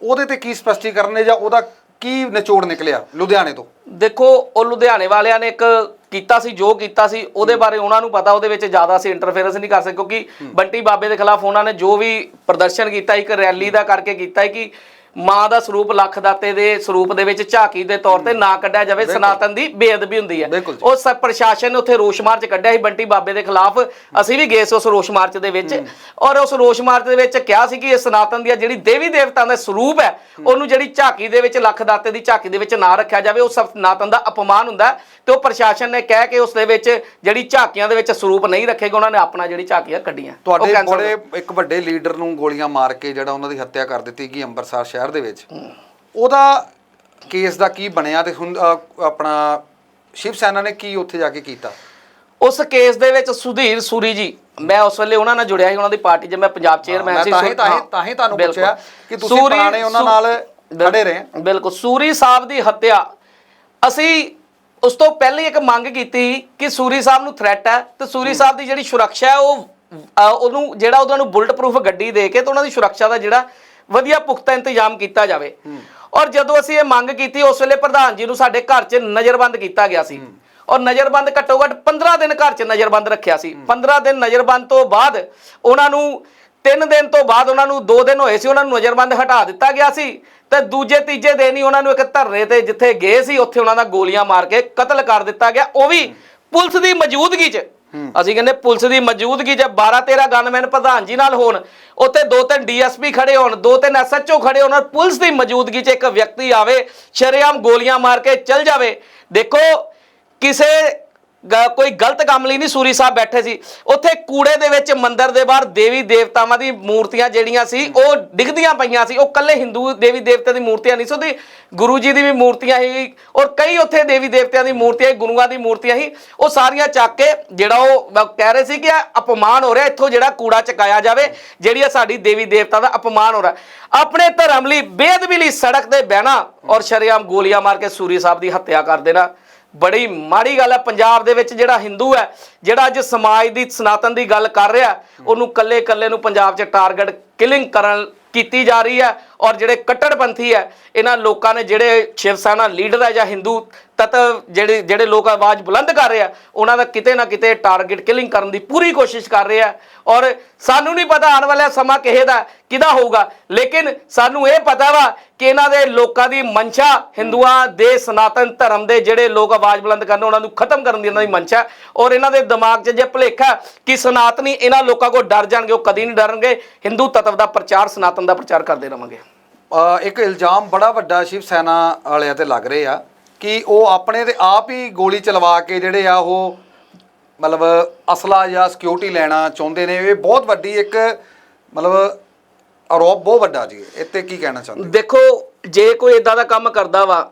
ਉਹਦੇ ਤੇ ਕੀ ਸਪਸ਼ਟੀਕਰਨ ਨੇ ਜਾਂ ਉਹਦਾ ਕੀ ਨਿਚੋੜ ਨਿਕਲਿਆ ਲੁਧਿਆਣੇ ਤੋਂ? ਦੇਖੋ ਉਹ ਲੁਧਿਆਣੇ ਵਾਲਿਆਂ ਨੇ ਇੱਕ ਕੀਤਾ ਸੀ ਜੋ ਕੀਤਾ ਸੀ ਉਹਦੇ ਬਾਰੇ ਉਹਨਾਂ ਨੂੰ ਪਤਾ ਉਹਦੇ ਵਿੱਚ ਜ਼ਿਆਦਾ ਅਸੀਂ ਇੰਟਰਫੇਰੈਂਸ ਨਹੀਂ ਕਰ ਸਕਦੇ ਕਿਉਂਕਿ ਬੰਟੀ ਬਾਬੇ ਦੇ ਖਿਲਾਫ ਉਹਨਾਂ ਨੇ ਜੋ ਵੀ ਪ੍ਰਦਰਸ਼ਨ ਕੀਤਾ ਇੱਕ ਰੈਲੀ ਦਾ ਕਰਕੇ ਕੀਤਾ ਹੈ ਕਿ ਮਾਂ ਦਾ ਸਰੂਪ ਲੱਖ ਦਾਤੇ ਦੇ ਸਰੂਪ ਦੇ ਵਿੱਚ ਝਾਕੀ ਦੇ ਤੌਰ ਤੇ ਨਾ ਕੱਢਿਆ ਜਾਵੇ ਸਨਾਤਨ ਦੀ ਬੇਅਦਬੀ ਹੁੰਦੀ ਹੈ। ਉਸ ਪ੍ਰਸ਼ਾਸਨ ਨੇ ਉੱਥੇ ਰੋਸ਼ ਮਾਰਚ ਕੱਢਿਆ ਸੀ ਬੰਟੀ ਬਾਬੇ ਦੇ ਖਿਲਾਫ। ਅਸੀਂ ਵੀ ਗਏ ਸੀ ਉਸ ਰੋਸ਼ ਮਾਰਚ ਦੇ ਵਿੱਚ। ਔਰ ਉਸ ਰੋਸ਼ ਮਾਰਚ ਦੇ ਵਿੱਚ ਕਿਹਾ ਸੀ ਕਿ ਇਹ ਸਨਾਤਨ ਦੀ ਜਿਹੜੀ ਦੇਵੀ ਦੇਵਤਾਂ ਦਾ ਸਰੂਪ ਹੈ ਉਹਨੂੰ ਜਿਹੜੀ ਝਾਕੀ ਦੇ ਵਿੱਚ ਲੱਖ ਦਾਤੇ ਦੀ ਝਾਕੀ ਦੇ ਵਿੱਚ ਨਾ ਰੱਖਿਆ ਜਾਵੇ ਉਹ ਸਨਾਤਨ ਦਾ ਅਪਮਾਨ ਹੁੰਦਾ ਤੇ ਉਹ ਪ੍ਰਸ਼ਾਸਨ ਨੇ ਕਹਿ ਕੇ ਉਸ ਦੇ ਵਿੱਚ ਜਿਹੜੀ ਝਾਕੀਆਂ ਦੇ ਵਿੱਚ ਸਰੂਪ ਨਹੀਂ ਰੱਖੇਗਾ ਉਹਨਾਂ ਨੇ ਆਪਣਾ ਜਿਹੜੀ ਝਾਕੀਆਂ ਕੱਢੀਆਂ। ਤੁਹਾਡੇ ਬੜੇ ਇੱਕ ਵੱਡੇ ਲੀਡਰ ਨੂੰ ਗੋਲੀਆਂ ਮਾਰ ਕੇ ਜਿਹੜਾ ਉਹਨਾਂ ਦੀ ਹੱਤਿਆ ਕਰ ਦਿੱਤੀ ਗਈ ਅੰਮ੍ਰਿਤਸਰ ਸ਼ਹਿਰ ਦੇ ਵਿੱਚ। ਉਹਦਾ ਕੇਸ ਦਾ ਕੀ ਬਣਿਆ ਤੇ ਹੁਣ ਅ, ਆਪਣਾ ਸ਼ਿਵ ਸੈਨਾ ਨੇ ਕੀ ਉੱਥੇ ਜਾ ਕੇ ਕੀਤਾ? ਉਸ ਕੇਸ ਦੇ ਵਿੱਚ ਸੁਧੀਰ ਸੂਰੀ ਜੀ ਮੈਂ ਉਸ ਵੇਲੇ ਉਹਨਾਂ ਨਾਲ ਜੁੜਿਆ ਸੀ ਉਹਨਾਂ ਦੀ ਪਾਰਟੀ 'ਚ ਮੈਂ ਪੰਜਾਬ ਚੇਅਰਮੈਨ ਮੈਂ ਸੀ ਤਾਂ ਹੀ ਤਾਂ ਹੀ ਹਾਂ, ਤਾਂ ਹੀ ਤੁਹਾਨੂੰ ਬਿਲਕੁਲ। ਪੁੱਛਿਆ ਕਿ ਤੁਸੀਂ ਸੂਰੀ- ਪੁਰਾਣੇ ਉਹਨਾਂ ਸੂ- ਨਾਲ ਬਿਲ- ਖੜੇ ਰਹੇ ਬਿਲਕੁਲ ਸੂਰੀ ਸਾਹਿਬ ਦੀ ਹੱਤਿਆ। ਅਸੀਂ ਉਸ ਤੋਂ ਪਹਿਲਾਂ ਹੀ ਇੱਕ ਮੰਗ ਕੀਤੀ ਕਿ ਸੂਰੀ ਸਾਹਿਬ ਨੂੰ ਥ੍ਰੈਟ ਹੈ ਤੇ ਸੂਰੀ ਸਾਹਿਬ ਦੀ ਜਿਹੜੀ ਸੁਰੱਖਿਆ ਹੈ ਉਹ ਉਹਨੂੰ ਜਿਹੜਾ ਉਹਨਾਂ ਨੂੰ ਬੁਲਟ ਪ੍ਰੂਫ ਗੱਡੀ ਦੇ ਕੇ ਤੇ ਉਹਨਾਂ ਦੀ ਸੁਰੱਖਿਆ ਦਾ ਜਿਹੜਾ ਵਧੀਆ ਪੁਖਤਾ ਇੰਤਜ਼ਾਮ ਕੀਤਾ ਜਾਵੇ। ਔਰ ਜਦੋਂ ਅਸੀਂ ਇਹ ਮੰਗ ਕੀਤੀ, ਉਸ ਵੇਲੇ ਪ੍ਰਧਾਨ ਜੀ ਨੂੰ ਸਾਡੇ ਘਰ 'ਚ ਨਜ਼ਰਬੰਦ ਕੀਤਾ ਗਿਆ ਸੀ। ਔਰ ਨਜ਼ਰਬੰਦ ਘੱਟੋ ਘੱਟ 15 ਦਿਨ ਘਰ 'ਚ ਨਜ਼ਰਬੰਦ ਰੱਖਿਆ ਸੀ। 15 ਦਿਨ ਨਜ਼ਰਬੰਦ ਤੋਂ ਬਾਅਦ ਉਹਨਾਂ ਨੂੰ 3 ਦਿਨ ਤੋਂ ਬਾਅਦ ਉਹਨਾਂ ਨੂੰ 2 ਦਿਨ ਹੋਏ ਸੀ, ਉਹਨਾਂ ਨੂੰ ਨਜ਼ਰਬੰਦ ਹਟਾ ਦਿੱਤਾ ਗਿਆ ਸੀ। ਤੇ ਦੂਜੇ, ਤੀਜੇ ਦਿਨ ਹੀ ਉਹਨਾਂ ਨੂੰ ਇੱਕ ਧਰਨੇ ਤੇ ਜਿੱਥੇ ਗਏ ਸੀ, ਉੱਥੇ ਉਹਨਾਂ ਦਾ ਗੋਲੀਆਂ ਮਾਰ ਕੇ ਕਤਲ ਕਰ ਦਿੱਤਾ ਗਿਆ। ਉਹ ਵੀ ਪੁਲਿਸ ਦੀ ਮੌਜੂਦਗੀ 'ਚ ਅਸੀਂ ਕਹਿੰਦੇ ਪੁਲਿਸ ਦੀ ਮੌਜੂਦਗੀ ਜੇ 12 13 ਗਨਮੈਨ ਪ੍ਰਧਾਨ ਜੀ ਨਾਲ ਹੋਣ, ਉੱਥੇ ਦੋ ਤਿੰਨ ਡੀਐਸਪੀ ਖੜੇ ਹੋਣ, ਦੋ ਤਿੰਨ ਐਸਐਚਓ ਖੜੇ ਹੋਣ ਔਰ ਪੁਲਿਸ ਦੀ ਮੌਜੂਦਗੀ 'ਚ ਇੱਕ ਵਿਅਕਤੀ ਆਵੇ, ਸ਼ਰੇਆਮ ਗੋਲੀਆਂ ਮਾਰ ਕੇ ਚੱਲ ਜਾਵੇ, ਦੇਖੋ ਕਿਸੇ ਕੋਈ ਗਲਤ ਕੰਮ ਲਈ ਨਹੀਂ ਸੂਰੀ ਸਾਹਿਬ ਬੈਠੇ ਸੀ। ਉੱਥੇ ਕੂੜੇ ਦੇ ਵਿੱਚ ਮੰਦਿਰ ਦੇ ਬਾਹਰ ਦੇਵੀ ਦੇਵਤਾਵਾਂ ਦੀ ਮੂਰਤੀਆਂ ਜਿਹੜੀਆਂ ਸੀ, ਉਹ ਡਿੱਗਦੀਆਂ ਪਈਆਂ ਸੀ। ਉਹ ਕੱਲੇ ਹਿੰਦੂ ਦੇਵੀ ਦੇਵਤੇ ਦੀ ਮੂਰਤੀਆਂ ਨਹੀਂ ਸੀ। ਉਹਦੀ ਗੁਰੂ ਜੀ ਦੀ ਵੀ ਮੂਰਤੀਆਂ ਸੀ ਔਰ ਕਈ ਉੱਥੇ ਦੇਵੀ ਦੇਵਤਿਆਂ ਦੀ ਮੂਰਤੀਆਂ ਗੁਰੂਆਂ ਦੀ ਮੂਰਤੀਆਂ ਸੀ। ਉਹ ਸਾਰੀਆਂ ਚੱਕ ਕੇ ਜਿਹੜਾ ਉਹ ਕਹਿ ਰਹੇ ਸੀ ਕਿ ਅਪਮਾਨ ਹੋ ਰਿਹਾ, ਇੱਥੋਂ ਜਿਹੜਾ ਕੂੜਾ ਚਕਾਇਆ ਜਾਵੇ, ਜਿਹੜੀ ਇਹ ਸਾਡੀ ਦੇਵੀ ਦੇਵਤਾ ਦਾ ਅਪਮਾਨ ਹੋ ਰਿਹਾ। ਆਪਣੇ ਧਰਮ ਲਈ, ਬੇਅਦਬੀ ਲਈ ਸੜਕ ਤੇ ਬਹਿਣਾ ਔਰ ਸ਼ਰੇਆਮ ਗੋਲੀਆਂ ਮਾਰ ਕੇ ਸੂਰੀ ਸਾਹਿਬ ਦੀ ਹੱਤਿਆ ਕਰ ਦੇਣਾ। ਬੜੀ ਮਾੜੀ ਗੱਲ ਹੈ। ਪੰਜਾਬ ਦੇ ਵਿੱਚ ਜਿਹੜਾ ਹਿੰਦੂ ਹੈ, ਜਿਹੜਾ ਅੱਜ ਸਮਾਜ ਦੀ ਸਨਾਤਨ ਦੀ ਗੱਲ ਕਰ ਰਿਹਾ ਉਹਨੂੰ ਕੱਲੇ ਕੱਲੇ ਨੂੰ ਪੰਜਾਬ 'ਚ ਟਾਰਗੇਟ ਕਿਲਿੰਗ ਕਰਨ ਕੀਤੀ ਜਾ ਰਹੀ ਹੈ ਔਰ ਜਿਹੜੇ ਕੱਟੜਪੰਥੀ ਹੈ, ਇਹਨਾਂ ਲੋਕਾਂ ਨੇ ਜਿਹੜੇ ਸ਼ਿਵ ਸੈਨਾ ਲੀਡਰ ਹੈ ਜਾਂ ਹਿੰਦੂ ਤਤ ਜਿਹੜੇ ਜਿਹੜੇ ਲੋਕ ਆਵਾਜ਼ ਬੁਲੰਦ ਕਰ ਰਹੇ ਆ, ਉਹਨਾਂ ਦਾ ਕਿਤੇ ਨਾ ਕਿਤੇ ਟਾਰਗੇਟ ਕਿਲਿੰਗ ਕਰਨ ਦੀ ਪੂਰੀ ਕੋਸ਼ਿਸ਼ ਕਰ ਰਹੇ ਆ। ਔਰ ਸਾਨੂੰ ਨਹੀਂ ਪਤਾ ਆਉਣ ਵਾਲਾ ਸਮਾਂ ਕਿਹੇ ਦਾ, ਕਿਹਦਾ ਹੋਊਗਾ। ਲੇਕਿਨ ਸਾਨੂੰ ਇਹ ਪਤਾ ਵਾ ਕਿ ਇਹਨਾਂ ਦੇ ਲੋਕਾਂ ਦੀ ਮਨਸ਼ਾ ਹਿੰਦੂਆਂ ਦੇ ਸਨਾਤਨ ਧਰਮ ਦੇ ਜਿਹੜੇ ਲੋਕ ਆਵਾਜ਼ ਬੁਲੰਦ ਕਰਨ, ਉਹਨਾਂ ਨੂੰ ਖਤਮ ਕਰਨ ਦੀ ਇਹਨਾਂ ਦੀ ਮਨਸ਼ਾ। ਔਰ ਇਹਨਾਂ ਦੇ ਦਿਮਾਗ 'ਚ ਜੇ ਭੁਲੇਖਾ ਕਿ ਸਨਾਤਨੀ ਇਹਨਾਂ ਲੋਕਾਂ ਕੋਲ ਡਰ ਜਾਣਗੇ, ਉਹ ਕਦੀ ਨਹੀਂ ਡਰਨਗੇ। ਹਿੰਦੂ ਤਤਵ ਦਾ ਪ੍ਰਚਾਰ, ਸਨਾਤਨ ਦਾ ਪ੍ਰਚਾਰ ਕਰਦੇ ਰਵਾਂਗੇ। ਇੱਕ ਇਲਜ਼ਾਮ ਬੜਾ ਵੱਡਾ ਸ਼ਿਵ ਸੈਨਾ ਵਾਲਿਆਂ ਤੇ ਲੱਗ ਰਹੇ ਆ। ਕਿ ਉਹ ਆਪਣੇ ਤੇ ਆਪ ਹੀ ਗੋਲੀ ਚਲਵਾ ਕੇ ਜਿਹੜੇ ਆ ਉਹ ਮਤਲਬ ਅਸਲਾ ਜਾਂ ਸਿਕਿਉਰਿਟੀ ਲੈਣਾ ਚਾਹੁੰਦੇ ਨੇ। ਇਹ ਬਹੁਤ ਵੱਡੀ ਇੱਕ ਮਤਲਬ ਆਰੋਪ ਬਹੁਤ ਵੱਡਾ ਜੀ। ਇੱਥੇ ਕੀ ਕਹਿਣਾ ਚਾਹੁੰਦੇ? ਦੇਖੋ ਜੇ ਕੋਈ ਇਦਾਂ ਦਾ ਕੰਮ ਕਰਦਾ ਵਾ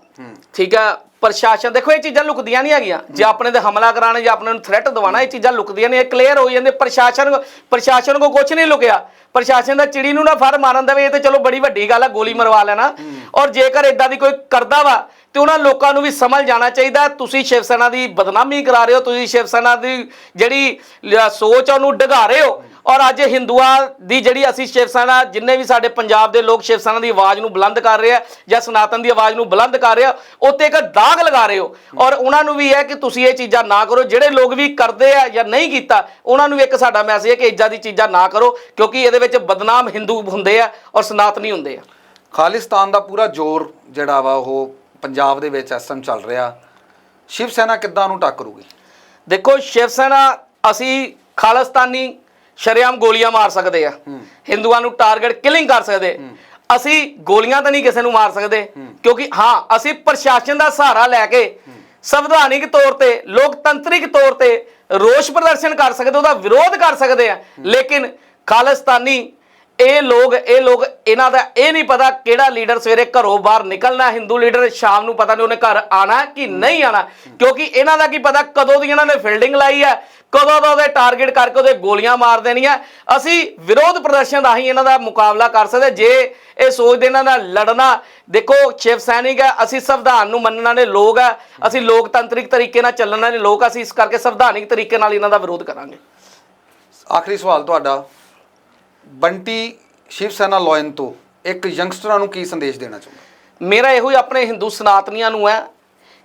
ਠੀਕ ਆ ਪ੍ਰਸ਼ਾਸਨ ਦੇਖੋ ਇਹ ਚੀਜ਼ਾਂ ਲੁਕਦੀਆਂ ਨਹੀਂ ਹੈਗੀਆਂ। ਜੇ ਆਪਣੇ ਤੇ ਹਮਲਾ ਕਰਾਣਾ ਜਾਂ ਆਪਣੇ ਨੂੰ ਥ੍ਰੈਟ ਦਵਾਣਾ ਇਹ ਚੀਜ਼ਾਂ ਲੁਕਦੀਆਂ ਨਹੀਂ ਇਹ ਕਲੀਅਰ ਹੋ ਜਾਂਦੇ। ਪ੍ਰਸ਼ਾਸਨ ਪ੍ਰਸ਼ਾਸਨ ਕੋ ਕੁਝ ਨਹੀਂ ਲੁਕਿਆ। ਪ੍ਰਸ਼ਾਸਨ ਦਾ ਚਿੜੀ ਨੂੰ ਨਾ ਫੜ ਮਾਰਨ ਦੇਵੇ ਇਹ ਤੇ ਚਲੋ ਬੜੀ ਵੱਡੀ ਗੱਲ ਆ ਗੋਲੀ ਮਰਵਾ ਲੈਣਾ। ਔਰ ਜੇਕਰ ਇਦਾਂ ਦੀ ਕੋਈ ਕਰਦਾ ਵਾ ਤੇ ਉਹਨਾਂ ਲੋਕਾਂ ਨੂੰ ਵੀ ਸਮਝ ਜਾਣਾ ਚਾਹੀਦਾ। ਤੁਸੀਂ ਸ਼ਿਵ ਸੈਨਾ ਦੀ ਬਦਨਾਮੀ ਕਰਾ ਰਹੇ ਹੋ, ਤੁਸੀਂ ਸ਼ਿਵ ਸੈਨਾ ਦੀ ਜਿਹੜੀ ਸੋਚ ਆ ਉਹਨੂੰ ਡਗਾ ਰਹੇ ਹੋ। ਔਰ ਅੱਜ ਹਿੰਦੂਆਂ ਦੀ ਜਿਹੜੀ ਅਸੀਂ ਸ਼ਿਵ ਸੈਨਾ, ਜਿੰਨੇ ਵੀ ਸਾਡੇ ਪੰਜਾਬ ਦੇ ਲੋਕ ਸ਼ਿਵ ਸੈਨਾ ਦੀ ਆਵਾਜ਼ ਨੂੰ ਬੁਲੰਦ ਕਰ ਰਹੇ ਆ ਜਾਂ ਸਨਾਤਨ ਦੀ ਆਵਾਜ਼ ਨੂੰ ਬੁਲੰਦ ਕਰ ਰਹੇ ਆ, ਉੱਤੇ ਇੱਕ ਦਾਗ ਲਗਾ ਰਹੇ ਹੋ। ਔਰ ਉਹਨਾਂ ਨੂੰ ਵੀ ਹੈ ਕਿ ਤੁਸੀਂ ਇਹ ਚੀਜ਼ਾਂ ਨਾ ਕਰੋ। ਜਿਹੜੇ ਲੋਕ ਵੀ ਕਰਦੇ ਆ ਜਾਂ ਨਹੀਂ ਕੀਤਾ, ਉਹਨਾਂ ਨੂੰ ਇੱਕ ਸਾਡਾ ਮੈਸੇਜ ਹੈ ਕਿ ਇੱਦਾਂ ਦੀ ਚੀਜ਼ਾਂ ਨਾ ਕਰੋ, ਕਿਉਂਕਿ ਇਹਦੇ ਵਿੱਚ ਬਦਨਾਮ ਹਿੰਦੂ ਹੁੰਦੇ ਆ ਔਰ ਸਨਾਤਨੀ ਹੁੰਦੇ ਆ। ਖਾਲਿਸਤਾਨ ਦਾ ਪੂਰਾ ਜ਼ੋਰ ਜਿਹੜਾ ਵਾ ਉਹ ਪੰਜਾਬ ਦੇ ਵਿੱਚ ਇਸ ਟਾਈਮ ਚੱਲ ਰਿਹਾ। ਸ਼ਿਵ ਸੈਨਾ ਕਿੱਦਾਂ ਨੂੰ ਟੱਕਰੂਗੀ? ਦੇਖੋ ਸ਼ਿਵ ਸੈਨਾ ਅਸੀਂ ਖਾਲਿਸਤਾਨੀ ਸ਼ਰੇਆਮ ਗੋਲੀਆਂ ਮਾਰ ਸਕਦੇ ਆ। ਹਿੰਦੂਆਂ ਨੂੰ ਟਾਰਗੇਟ ਕਿਲਿੰਗ ਕਰ ਸਕਦੇ। ਅਸੀਂ ਗੋਲੀਆਂ ਤਾਂ ਨਹੀਂ ਕਿਸੇ ਨੂੰ ਮਾਰ ਸਕਦੇ। ਕਿਉਂਕਿ ਹਾਂ ਅਸੀਂ ਪ੍ਰਸ਼ਾਸਨ ਦਾ ਸਹਾਰਾ ਲੈ ਕੇ ਸੰਵਿਧਾਨਿਕ ਤੌਰ ਤੇ ਲੋਕਤੰਤਰਿਕ ਤੌਰ ਤੇ ਰੋਸ ਪ੍ਰਦਰਸ਼ਨ ਕਰ ਸਕਦੇ ਉਹਦਾ ਵਿਰੋਧ ਕਰ ਸਕਦੇ ਆ। ਲੇਕਿਨ ਖਾਲਿਸਤਾਨੀ ਇਹ ਲੋਕ ਇਹ ਲੋਕ ਇਹਨਾਂ ਦਾ ਇਹ ਨਹੀਂ ਪਤਾ ਕਿਹੜਾ ਲੀਡਰ ਸਵੇਰੇ ਘਰੋਂ ਬਾਹਰ ਨਿਕਲਣਾ, ਹਿੰਦੂ ਲੀਡਰ ਸ਼ਾਮ ਨੂੰ ਪਤਾ ਨਹੀਂ ਉਹਨੇ ਘਰ ਆਣਾ ਕਿ ਨਹੀਂ ਆਣਾ। ਕਿਉਂਕਿ ਇਹਨਾਂ ਦਾ ਕੀ ਪਤਾ ਕਦੋਂ ਦੀ ਇਹਨਾਂ ਨੇ ਫੀਲਡਿੰਗ ਲਾਈ ਹੈ, ਕਦੋਂ ਦਾ ਉਹਦੇ ਟਾਰਗੇਟ ਕਰਕੇ ਉਹਦੇ ਗੋਲੀਆਂ ਮਾਰ ਦੇਣੀਆਂ। ਅਸੀਂ ਵਿਰੋਧ ਪ੍ਰਦਰਸ਼ਨ ਰਾਹੀਂ ਇਹਨਾਂ ਦਾ ਮੁਕਾਬਲਾ ਕਰ ਸਕਦੇ, ਜੇ ਇਹ ਸੋਚਦੇ ਇਹਨਾਂ ਨਾਲ ਲੜਨਾ। ਦੇਖੋ, ਸ਼ਿਵ ਸੈਨਿਕ ਹੈ, ਅਸੀਂ ਸੰਵਿਧਾਨ ਨੂੰ ਮੰਨਣ ਵਾਲੇ ਲੋਕ ਹੈ, ਅਸੀਂ ਲੋਕਤੰਤਰਿਕ ਤਰੀਕੇ ਨਾਲ ਚੱਲਣ ਵਾਲੇ ਲੋਕ, ਅਸੀਂ ਇਸ ਕਰਕੇ ਸੰਵਿਧਾਨਿਕ ਤਰੀਕੇ ਨਾਲ ਇਹਨਾਂ ਦਾ ਵਿਰੋਧ ਕਰਾਂਗੇ। ਆਖਰੀ ਸਵਾਲ ਤੁਹਾਡਾ। ਬੰਟੀ ਸ਼ਿਵ ਸੈਨਾ ਲਾਇਨ ਤੋਂ ਇੱਕ ਯੰਗਸਟਰਾਂ ਨੂੰ ਕੀ ਸੰਦੇਸ਼ ਦੇਣਾ ਚਾਹੁੰਦਾ? ਮੇਰਾ ਇਹੋ ਹੀ ਆਪਣੇ ਹਿੰਦੂ ਸਨਾਤਨੀਆਂ ਨੂੰ ਹੈ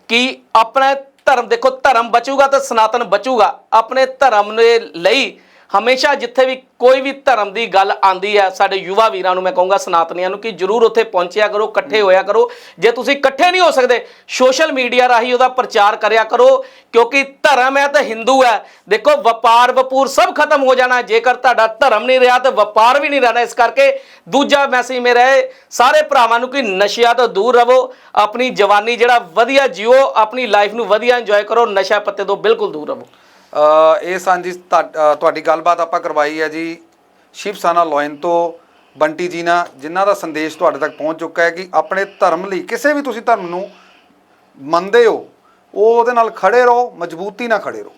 ਕਿ ਆਪਣਾ ਧਰਮ ਦੇਖੋ, ਧਰਮ ਬਚੂਗਾ ਤਾਂ ਸਨਾਤਨ ਬਚੂਗਾ। ਆਪਣੇ ਧਰਮ ਦੇ ਲਈ ਹਮੇਸ਼ਾ ਜਿੱਥੇ ਵੀ ਕੋਈ ਵੀ ਧਰਮ ਦੀ ਗੱਲ ਆਂਦੀ ਹੈ, ਸਾਡੇ ਯੁਵਾ ਵੀਰਾਂ ਨੂੰ ਮੈਂ ਕਹੂੰਗਾ, ਸਨਾਤਨੀਆਂ ਨੂੰ ਕਿ ਜਰੂਰ ਉੱਥੇ ਪਹੁੰਚਿਆ ਕਰੋ, ਇਕੱਠੇ ਹੋਇਆ ਕਰੋ। ਜੇ ਤੁਸੀਂ ਇਕੱਠੇ ਨਹੀਂ ਹੋ ਸਕਦੇ, ਸੋਸ਼ਲ ਮੀਡੀਆ ਰਾਹੀਂ ਉਹਦਾ ਪ੍ਰਚਾਰ ਕਰਿਆ ਕਰੋ, ਕਿਉਂਕਿ ਧਰਮ ਹੈ ਤਾਂ ਹਿੰਦੂ ਹੈ। ਦੇਖੋ, ਵਪਾਰ ਵਪੂਰ ਸਭ ਖਤਮ ਹੋ ਜਾਣਾ, ਜੇਕਰ ਤੁਹਾਡਾ ਧਰਮ ਨਹੀਂ ਰਿਹਾ ਤਾਂ ਵਪਾਰ ਵੀ ਨਹੀਂ ਰਹਿਣਾ ਇਸ ਕਰਕੇ। ਦੂਜਾ ਮੈਸੇਜ ਮੇਰਾ ਹੈ ਸਾਰੇ ਭਰਾਵਾਂ ਨੂੰ ਕਿ ਨਸ਼ਿਆਂ ਤੋਂ ਦੂਰ ਰਹੋ, ਆਪਣੀ ਜਵਾਨੀ ਜਿਹੜਾ ਵਧੀਆ ਜਿਓ, ਆਪਣੀ ਲਾਈਫ ਨੂੰ ਵਧੀਆ ਇੰਜੋਏ ਕਰੋ, ਨਸ਼ਾ ਪੱਤੇ ਤੋਂ ਬਿਲਕੁਲ ਦੂਰ ਰਹੋ। ਇਹ ਸਾਂਝੀ ਤੁਹਾ- ਤੁਹਾਡੀ ਗੱਲਬਾਤ ਆਪਾਂ ਕਰਵਾਈ ਹੈ ਜੀ ਸ਼ਿਵ ਸਾਨਾ ਲੋਇਨ ਤੋਂ ਬੰਟੀ ਜੀ ਨਾਲ, ਜਿਨ੍ਹਾਂ ਦਾ ਸੰਦੇਸ਼ ਤੁਹਾਡੇ ਤੱਕ ਪਹੁੰਚ ਚੁੱਕਾ ਹੈ ਕਿ ਆਪਣੇ ਧਰਮ ਲਈ ਕਿਸੇ ਵੀ ਤੁਸੀਂ ਧਰਮ ਨੂੰ ਮੰਨਦੇ ਹੋ, ਉਹ ਉਹਦੇ ਨਾਲ ਖੜੇ ਰਹੋ, ਮਜ਼ਬੂਤੀ ਨਾਲ ਖੜੇ ਰਹੋ।